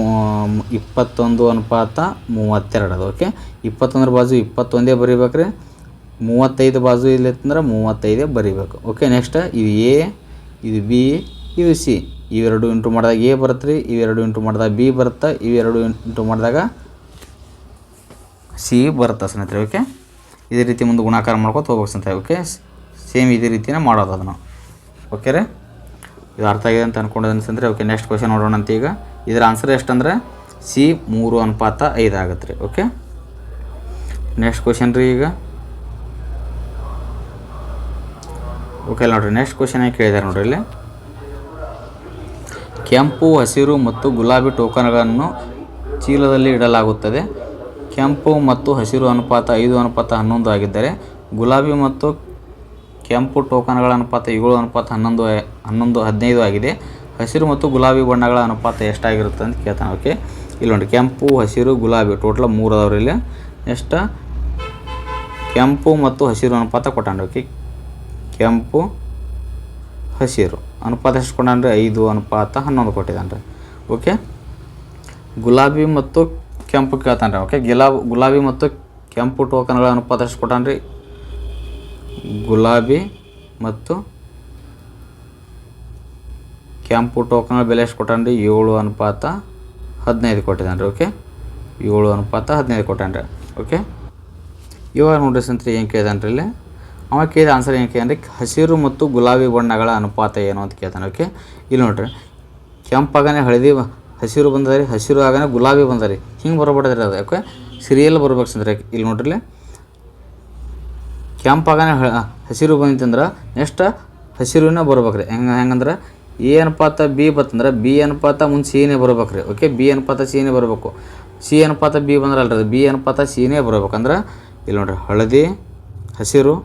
ಇಪ್ಪತ್ತೊಂದು ಅನುಪಾತ, ಮೂವತ್ತೆರಡು ಅದು. ಓಕೆ ಇಪ್ಪತ್ತೊಂದರ ಬಾಜು ಇಪ್ಪತ್ತೊಂದೇ ಬರಿಬೇಕು ರೀ ಮೂವತ್ತೈದು ಬಾಜು ಇಲ್ಲಿ ಇತ್ತಂದ್ರೆ ಮೂವತ್ತೈದೇ ಬರಿಬೇಕು. ಓಕೆ ನೆಕ್ಸ್ಟ್ ಇದು ಎ ಇದು ಬಿ ಇದು ಸಿ ಇವೆರಡು ಇಂಟು ಮಾಡಿದಾಗ ಎ ಬರುತ್ತೆ ರೀ ಇವೆರಡು ಇಂಟು ಮಾಡಿದಾಗ ಬಿ ಬರುತ್ತೆ, ಇವೆರಡು ಇಂಟು ಮಾಡಿದಾಗ ಸಿ ಬರುತ್ತೆ ಸ್ನೇಹಿತರೆ ಓಕೆ? ಇದೇ ರೀತಿ ಮುಂದೆ ಗುಣಾಕಾರ ಮಾಡ್ಕೊತ ಹೋಗ್ಬೇಕು ಸ್ನೇಹಿತರೆ, ಓಕೆ? ಸೇಮ್ ಇದೇ ರೀತಿನೇ ಮಾಡೋದು ಅದನ್ನು. ಓಕೆ ರೀ? ಇದು ಅರ್ಥ ಆಗಿದೆ ಅಂತ ಅನ್ಕೊಂಡಿದ್ದೀನಿ ಸ್ನೇಹಿತರೆ, ಓಕೆ? ನೆಕ್ಸ್ಟ್ ಕ್ವಶನ್ ನೋಡೋಣ ಅಂತ ಈಗ. ಇದರ ಆನ್ಸರ್ ಎಷ್ಟಂದ್ರೆ ಸಿ ಮೂರು ಅನುಪಾತ ಐದು ಆಗುತ್ತೆ ರೀ, ಓಕೆ? ನೆಕ್ಸ್ಟ್ ಕ್ವಶನ್ ರೀ ಈಗ. ಓಕೆ, ನೋಡ್ರಿ ನೆಕ್ಸ್ಟ್ ಕ್ವಶನ್ ಏನು ಕೇಳಿದ್ದಾರೆ ನೋಡ್ರಿ ಇಲ್ಲಿ. ಕೆಂಪು, ಹಸಿರು ಮತ್ತು ಗುಲಾಬಿ ಟೋಕನ್ಗಳನ್ನು ಚೀಲದಲ್ಲಿ ಇಡಲಾಗುತ್ತದೆ. ಕೆಂಪು ಮತ್ತು ಹಸಿರು ಅನುಪಾತ ಐದು ಅನುಪಾತ ಹನ್ನೊಂದು ಆಗಿದ್ದರೆ, ಗುಲಾಬಿ ಮತ್ತು ಕೆಂಪು ಟೋಕನ್ಗಳ ಅನುಪಾತ ಏಳು ಅನುಪಾತ ಹನ್ನೊಂದು ಹನ್ನೊಂದು ಹದಿನೈದು ಆಗಿದೆ. ಹಸಿರು ಮತ್ತು ಗುಲಾಬಿ ಬಣ್ಣಗಳ ಅನುಪಾತ ಎಷ್ಟಾಗಿರುತ್ತೆ ಅಂತ ಕೇಳ್ತಾನೆ. ಓಕೆ, ಇಲ್ಲಿ ನೋಡಿ, ಕೆಂಪು, ಹಸಿರು, ಗುಲಾಬಿ ಟೋಟಲ್ ಮೂರು ಅದಾವ್ರಿ ಇಲ್ಲಿ. ನೆಕ್ಸ್ಟ್, ಕೆಂಪು ಮತ್ತು ಹಸಿರು ಅನುಪಾತ ಕೊಟ್ಟಾನ್ರಿ ಓಕೆ, ಕೆಂಪು, ಹಸಿರು ಅನುಪಾತ ಎಷ್ಟು ಕೊಟ್ಟಾನ್ರಿ ಐದು ಅನುಪಾತ ಹನ್ನೊಂದು ಕೊಟ್ಟಿದ್ದಾನೆ. ರೀ ಓಕೆ, ಗುಲಾಬಿ ಮತ್ತು ಕೆಂಪು ಕೇಳ್ತಾನೆ ರೀ ಓಕೆ, ಗಿಲಾಬ್, ಗುಲಾಬಿ ಮತ್ತು ಕೆಂಪು ಟೋಕನ್ಗಳ ಅನುಪಾತ ಎಷ್ಟು ಕೊಟ್ಟಾನ ರೀ ಗುಲಾಬಿ ಮತ್ತು ಕೆಂಪು ಟೋಕನ್ಗಳ ಬೆಲೆ ಎಷ್ಟು ಕೊಟ್ಟಾನ ರೀ ಏಳು ಅನುಪಾತ ಹದಿನೈದು ಕೊಟ್ಟಿದ್ದಾನೆ ರೀ ಓಕೆ, ಏಳು ಅನುಪಾತ ಹದಿನೈದು ಕೊಟ್ಟಾನೆ ರೀ ಓಕೆ, ಇವಾಗ ನೋಡ್ರಿ ಸಂತ್ರಿ ಏನು ಕೇಳಿದಾನೆ ರೀ ಇಲ್ಲಿ? ಅವ ಕೇಳಿದ ಆನ್ಸರ್ ಏನು ಕೇಳಿದ್ರೆ ಹಸಿರು ಮತ್ತು ಗುಲಾಬಿ ಬಣ್ಣಗಳ ಅನುಪಾತ ಏನು ಅಂತ ಕೇಳ್ತಾನೆ ಓಕೆ, ಇಲ್ಲಿ ನೋಡ್ರಿ, ಕೆಂಪಾಗನೆ ಹಳದಿ ಹಸಿರು ಬಂದದ್ರಿ ಹಸಿರು ಆಗನೆ ಗುಲಾಬಿ ಬಂದರಿ. ಹಿಂಗೆ ಬರಬಾರ್ದ್ರಿ ಅದು. ಯಾಕೆ ಸಿರಿಯಲ್ ಬರ್ಬೇಕು ಸಂದ್ರೆ ಇಲ್ಲಿ ನೋಡ್ರಿ ಕೆಂಪಾಗನೆ ಹಸಿರು ಬಂದಿತ್ತಂದ್ರೆ ನೆಕ್ಸ್ಟ್ ಹಸಿರುನ ಬರ್ಬೇಕ್ರಿ. ಹೆಂಗೆ, ಹೆಂಗಂದ್ರೆ ಎ ಅನುಪಾತ, ಬಿ ಬತ್ತಂದ್ರೆ ಬಿ ಅನುಪಾತ ಮುಂದೆ ಸಿನೇ ಬರ್ಬೇಕ್ರಿ. ಓಕೆ, ಬಿ ಅನುಪಾತ ಸಿನೇ ಬರಬೇಕು. ಸಿ ಅನುಪಾತ, ಬಿ ಬಂದ್ರಲ್ರಿ ಅದು. ಬಿ ಅನುಪಾತ ಸಿನೇ ಬರ್ಬೇಕಂದ್ರೆ ಇಲ್ಲಿ ನೋಡ್ರಿ, ಹಳದಿ, ಹಸಿರು,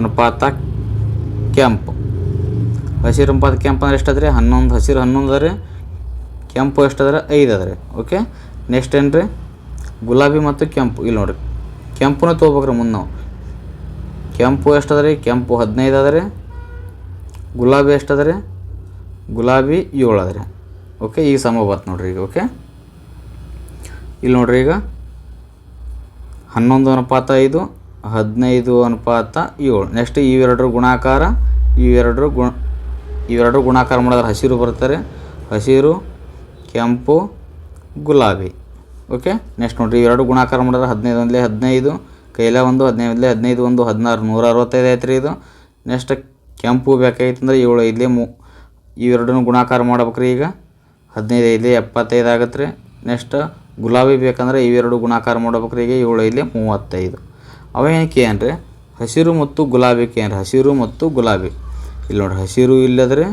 ಅನುಪಾತ, ಕೆಂಪು. ಹಸಿರು ಕೆಂಪು ಅಂದ್ರೆ ಎಷ್ಟಾದ್ರಿ? ಹನ್ನೊಂದು. ಹಸಿರು ಹನ್ನೊಂದು ಅದ ರೀ ಕೆಂಪು ಎಷ್ಟದ್ರ? ಐದು ಅದ ಓಕೆ ನೆಕ್ಸ್ಟ್ ಏನು ರೀ ಗುಲಾಬಿ ಮತ್ತು ಕೆಂಪು. ಇಲ್ಲಿ ನೋಡಿರಿ. ಕೆಂಪುನ ತೊಗೋಬೇಕ್ರಿ ಮುಂದೆ ನಾವು. ಕೆಂಪು ಎಷ್ಟು ರೀ ಕೆಂಪು ಹದಿನೈದು ಅದ ಗುಲಾಬಿ ಎಷ್ಟು ರೀ ಗುಲಾಬಿ ಏಳು ಅದ ಓಕೆ ಈಗ ಸಮ ಬತ್ತು ನೋಡ್ರಿ ಈಗ. ಓಕೆ ಇಲ್ಲಿ ನೋಡ್ರಿ ಈಗ. ಹನ್ನೊಂದು ಅನುಪಾತ ಐದು, ಹದಿನೈದು ಅನುಪಾತ ಏಳು. ನೆಕ್ಸ್ಟ್ ಇವೆರಡರ ಗುಣಾಕಾರ ಇವೆರಡರ ಗುಣ ಇವೆರಡರ ಗುಣಾಕಾರ ಮಾಡಿದ್ರೆ ಹಸಿರು ಬರ್ತಾರೆ ಹಸಿರು, ಕೆಂಪು, ಗುಲಾಬಿ. ಓಕೆ ನೆಕ್ಸ್ಟ್ ನೋಡಿರಿ, ಇವೆರಡು ಗುಣಾಕಾರ ಮಾಡಿದ್ರೆ ಹದಿನೈದು ಒಂದಲೇ ಹದಿನೈದು, ಕೈಲ ಒಂದು ಹದಿನೈದು ಒಂದಲೇ ಹದಿನೈದು, ಒಂದು, ಹದಿನಾರು ನೂರ ಅರವತ್ತೈದು ಆಯ್ತು ರೀ ಇದು. ನೆಕ್ಸ್ಟ್ ಕೆಂಪು ಬೇಕಾಗಿತ್ತಂದ್ರೆ ಏಳು, ಐದಲೇ ಮೂ, ಇವೆರಡನ್ನು ಗುಣಾಕಾರ ಮಾಡ್ಬೇಕ್ರಿ ಈಗ. ಹದಿನೈದು, ಐದಲೇ ಎಪ್ಪತ್ತೈದು ಆಗತ್ತೆ ರೀ ನೆಕ್ಸ್ಟ್ ಗುಲಾಬಿ ಬೇಕಂದ್ರೆ ಇವೆರಡು ಗುಣಾಕಾರ ಮಾಡ್ಬೇಕ್ರಿ ಈಗ, ಏಳು, ಐದಲೇ ಮೂವತ್ತೈದು. ಅವೇನಕ್ಕೆ ರೀ ಹಸಿರು ಮತ್ತು ಗುಲಾಬಿಗೆ ರೀ ಹಸಿರು ಮತ್ತು ಗುಲಾಬಿ. ಇಲ್ಲಿ ನೋಡ್ರಿ, ಹಸಿರು ಇಲ್ಲದ್ರೆ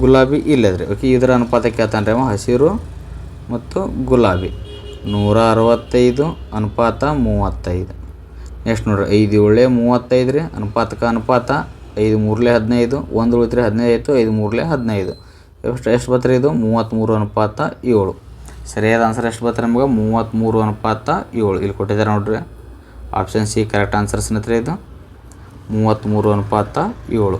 ಗುಲಾಬಿ ಇಲ್ಲದ್ರೆ. ಓಕೆ, ಇದರ ಅನುಪಾತ ಕೇಳ್ತಾನೆ ಅವ, ಹಸಿರು ಮತ್ತು ಗುಲಾಬಿ. ನೂರ ಅರವತ್ತೈದು, ಅನುಪಾತ ಮೂವತ್ತೈದು. ನೆಕ್ಸ್ಟ್ ನೋಡ್ರಿ, ಐದು ಏಳೆ ಮೂವತ್ತೈದು ರೀ ಅನುಪಾತಕ್ಕೆ ಅನುಪಾತ ಐದು ಮೂರಲೆ ಹದಿನೈದು, ಒಂದು ಉಳಿತ್ರಿ ಹದಿನೈದು ಆಯಿತು, ಐದು ಮೂರಲೆ ಹದಿನೈದು. ಎಷ್ಟು ಎಷ್ಟು ಬತ್ತರ ಇದು? ಮೂವತ್ತ್ಮೂರು ಅನುಪಾತ ಏಳು. ಸರಿಯಾದ ಆನ್ಸರ್ ಎಷ್ಟು ಬತ್ತರ ನಮಗೆ? ಮೂವತ್ತ್ಮೂರು ಅನುಪಾತ ಏಳು. ಇಲ್ಲಿ ಕೊಟ್ಟಿದ್ದಾರೆ ನೋಡ್ರಿ ಆಪ್ಷನ್ ಸಿ ಕರೆಕ್ಟ್ ಆನ್ಸರ್ ಇದು. ಮೂವತ್ತ್ಮೂರು ಅನುಪಾತ ಏಳು.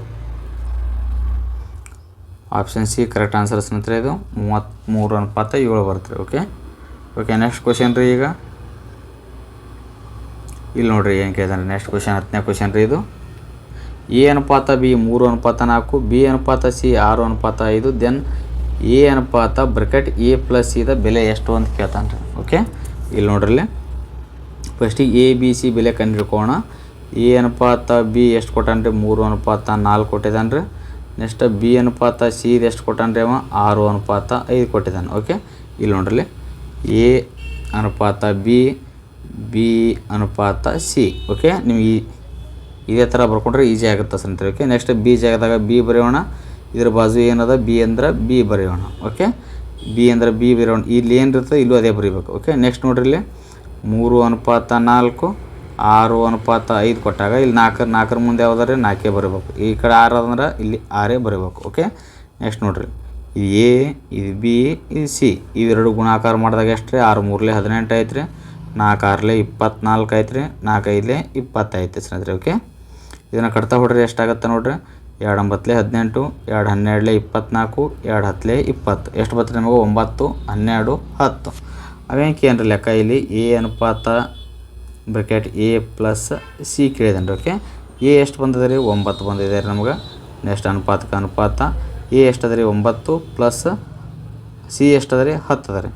ಆಪ್ಷನ್ ಸಿ ಕರೆಕ್ಟ್ ಆನ್ಸರ್ ಸ್ನೇಹಿತರೆ ಇದು. ಮೂವತ್ತ್ಮೂರು ಅನುಪಾತ ಏಳು ಬರುತ್ತೆ. ಓಕೆ ಓಕೆ ನೆಕ್ಸ್ಟ್ ಕ್ವಶನ್ ರೀ ಈಗ. ಇಲ್ಲಿ ನೋಡಿರಿ ಏನು ಕೇಳ್ತಾನೆ. ನೆಕ್ಸ್ಟ್ ಕ್ವಶನ್ ಹತ್ತನೇ ಕ್ವಶನ್ ರೀ ಇದು. ಎ ಅನುಪಾತ ಬಿ ಮೂರು ಅನುಪಾತ ನಾಲ್ಕು. ಬಿ ಅನುಪಾತ ಸಿ ಆರು ಅನುಪಾತ ಐದು. ದೆನ್ ಎ ಅನುಪಾತ ಬ್ರಕೆಟ್ ಎ ಪ್ಲಸ್ ಸಿದ ಬೆಲೆ ಎಷ್ಟು ಅಂತ ಕೇಳ್ತಾನೆ ರೀ. ಓಕೆ ಇಲ್ಲಿ ನೋಡ್ರಿ ಫಸ್ಟಿಗೆ ಎ ಬಿ ಸಿ ಬೆಲೆ ಕಂಡುಹಿಡ್ಕೋಣ. ಎ ಅನುಪಾತ, ಬಿ ಎಷ್ಟು ಕೊಟ್ಟಾನ ರೀ ಮೂರು ಅನುಪಾತ, ನಾಲ್ಕು ಕೊಟ್ಟಿದ್ದಾನೆ ರೀ ನೆಕ್ಸ್ಟ್ ಬಿ ಅನುಪಾತ, ಸಿ ಎಷ್ಟು ಕೊಟ್ಟಾನ ರೀ ಅವ? ಆರು ಅನುಪಾತ, ಐದು ಕೊಟ್ಟಿದ್ದಾನೆ ಓಕೆ? ಇಲ್ಲಿ ನೋಡ್ರಿ. ಎ ಅನುಪಾತ, ಬಿ ಬಿ ಅನುಪಾತ, ಸಿ. ಓಕೆ? ನಿಮ್ಗೆ ಇದೇ ಥರ ಬರ್ಕೊಂಡ್ರೆ ಈಸಿ ಆಗುತ್ತೆ ಸ್ನೇಹಿತರೆ ಓಕೆ? ನೆಕ್ಸ್ಟ್ ಬಿ ಜಾಗದಾಗ ಬಿ ಬರೆಯೋಣ. ಇದ್ರ ಬಾಜು ಏನದ? ಬಿ ಅಂದ್ರೆ ಬಿ ಬರೆಯೋಣ. ಓಕೆ? ಬಿ ಅಂದ್ರೆ ಬಿ ಬರೆಯೋಣ. ಇಲ್ಲಿ ಏನಿರ್ತದೆ ಇಲ್ಲೂ ಅದೇ ಬರೀಬೇಕು. ಓಕೆ? ನೆಕ್ಸ್ಟ್ ನೋಡ್ರಿ ಇಲ್ಲಿ. ಮೂರು ಅನುಪಾತ, ನಾಲ್ಕು. ಆರು ಅನುಪಾತ ಐದು ಕೊಟ್ಟಾಗ ಇಲ್ಲಿ ನಾಲ್ಕರ ನಾಲ್ಕರ ಮುಂದೆ ಯಾವ್ದಾರೆ ನಾಲ್ಕೇ ಬರೀಬೇಕು. ಈ ಕಡೆ ಆರು ಅಂದ್ರೆ ಇಲ್ಲಿ ಆರೇ ಬರೀಬೇಕು ಓಕೆ ನೆಕ್ಸ್ಟ್ ನೋಡ್ರಿ. ಇದು ಎ ಇದು ಬಿ ಇದು ಸಿ. ಇವೆರಡು ಗುಣಾಕಾರ ಮಾಡಿದಾಗ ಎಷ್ಟು ರೀ ಆರು ಮೂರಲೆ ಹದಿನೆಂಟು ಐತೆ ರೀ ನಾಲ್ಕು ಆರಲೆ ಇಪ್ಪತ್ನಾಲ್ಕು ಐತೆ ರೀ ನಾಲ್ಕು ಐದಲೆ ಇಪ್ಪತ್ತೈತೆ ಸ್ನೇಹಿತರೆ ಓಕೆ ಇದನ್ನು ಕಟ್ತಾ ಹೊಡ್ರಿ ಎಷ್ಟಾಗತ್ತೆ ನೋಡ್ರಿ. ಎರಡು ಒಂಬತ್ತಲೆ ಹದಿನೆಂಟು, ಎರಡು ಹನ್ನೆರಡಲೆ ಇಪ್ಪತ್ನಾಲ್ಕು, ಎರಡು ಹತ್ತಲೆ ಇಪ್ಪತ್ತು. ಎಷ್ಟು ಬರ್ತದೆ ನಿಮಗೆ? ಒಂಬತ್ತು, ಹನ್ನೆರಡು, ಹತ್ತು. ಅವೇನಕ್ಕೆ ಏನ್ರಿ ಲೆಕ್ಕ ಇಲ್ಲಿ? ಎ ಅನುಪಾತ ಬ್ರಕೆಟ್ ಎ ಪ್ಲಸ್ ಸಿ ಕೇಳಿದನ್ರಿ, ಓಕೆ? ಎ ಎಷ್ಟು ಬಂದಿದೆ ರೀ? ಒಂಬತ್ತು ಬಂದಿದೆ ರೀ ನಮ್ಗೆ. ನೆಕ್ಸ್ಟ್ ಅನುಪಾತಕ್ಕೆ ಅನುಪಾತ. ಎ ಎಷ್ಟದ ರೀ? ಒಂಬತ್ತು ಪ್ಲಸ್ ಸಿ ಎಷ್ಟದ ರೀ? ಹತ್ತು ಅದ ರೀ.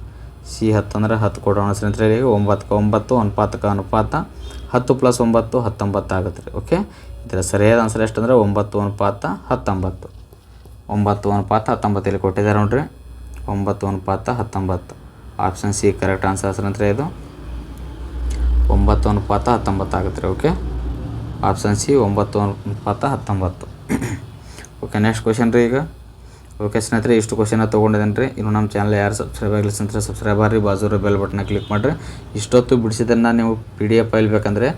ಸಿ ಹತ್ತು ಅಂದ್ರೆ ಹತ್ತು ಕೊಡೋಣ ಸ್ನೇಹಿತರೆ ಒಂಬತ್ತು ಒಂಬತ್ತು, ಅನುಪಾತಕ್ಕೆ ಅನುಪಾತ. ಹತ್ತು ಪ್ಲಸ್ ಒಂಬತ್ತು, ಹತ್ತೊಂಬತ್ತು ಆಗುತ್ತೆ ರೀ, ಓಕೆ? ಇದರ ಸರಿಯಾದ ಆನ್ಸರ್ ಎಷ್ಟು ಅಂದರೆ ಒಂಬತ್ತು ಅನುಪಾತ, ಹತ್ತೊಂಬತ್ತು. ಒಂಬತ್ತು ಅನುಪಾತ, ಹತ್ತೊಂಬತ್ತು ಇಲ್ಲಿ ಕೊಟ್ಟಿದ್ದಾರೆ ನೋಡ್ರಿ. ಒಂಬತ್ತು ಅನುಪಾತ, ಹತ್ತೊಂಬತ್ತು. ಆಪ್ಷನ್ ಸಿ ಕರೆಕ್ಟ್ ಆನ್ಸರ್ ಸ್ನೇಹಿತರೆ ಇದು. ಒಂಬತ್ತು ಅನುಪಾತ ಹತ್ತೊಂಬತ್ತು ಆಗುತ್ತೆ ರೀ ಓಕೆ ಆಪ್ಷನ್ ಸಿ ಒಂಬತ್ತು ಅನುಪಾತ ಹತ್ತೊಂಬತ್ತು. ಓಕೆ ನೆಕ್ಸ್ಟ್ ಕ್ವಶನ್ ರೀ ಈಗ. ಓಕೆ ಸ್ನೇಹಿತರೆ, ಇಷ್ಟು ಕ್ವಶನ ತೊಗೊಂಡಿದ್ದೇನೆ ರೀ. ಇನ್ನು ನಮ್ಮ ಚಾನಲ್ ಯಾರು ಸಬ್ಸ್ಕ್ರೈಬ್ ಆಗಲಿ ಸ್ನೇಹಿತರೆ ಸಬ್ಸ್ಕ್ರೈಬ್ ಆಗ್ರಿ ಬಾಜೂರು ಬೆಲ್ ಬಟನ್ನ ಕ್ಲಿಕ್ ಮಾಡಿರಿ. ಇಷ್ಟೊತ್ತು ಬಿಡಿಸಿದ್ದನ್ನು ನೀವು ಪಿ ಡಿ ಎಫ್ ಫೈಲ್ ಬೇಕಂದರೆ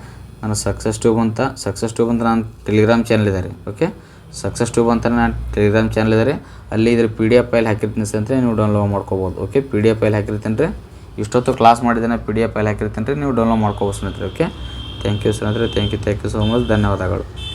ನಾನು ಸಕ್ಸಸ್ ಟ್ಯೂಬ್ ಅಂತ ಸಕ್ಸಸ್ ಟ್ಯೂಬ್ ಅಂತ ನಾನು ಟೆಲಿಗ್ರಾಮ್ ಚಾನಲ್ ಇದೆ ರೀ ಓಕೆ ಸಕ್ಸಸ್ ಟ್ಯೂಬ್ ಅಂತ ನಾನು ಟೆಲಿಗ್ರಾಮ್ ಚಾನಲ್ ಇದೆ ರೀ. ಅಲ್ಲಿ ಇದ್ರ ಪಿ ಡಿ ಎಫ್ ಫೈಲ್ ಹಾಕಿರ್ತೀನಿ ಸ್ನೇಹಿತರೆ, ನೀವು ಡೌನ್ಲೋಡ್ ಮಾಡ್ಕೋಬೋದು okay P D F file ಹಾಕಿರ್ತೀನಿ ರೀ. ಇಷ್ಟೊತ್ತು ಕ್ಲಾಸ್ ಮಾಡಿದ್ದೇನೆ ಪಿ ಡಿ ಎಫ್ ಫೈಲ್ ಹಾಕಿರ್ತೀನಿ ರೀ, ನೀವು ಡೌನ್ಲೋಡ್ ಮಾಡ್ಕೋಬೋದು ಸ್ನೇಹಿತರೆ ಓಕೆ ಥ್ಯಾಂಕ್ ಯು ಸ್ನೇಹಿತರೆ thank you thank you so much ಧನ್ಯವಾದಗಳು.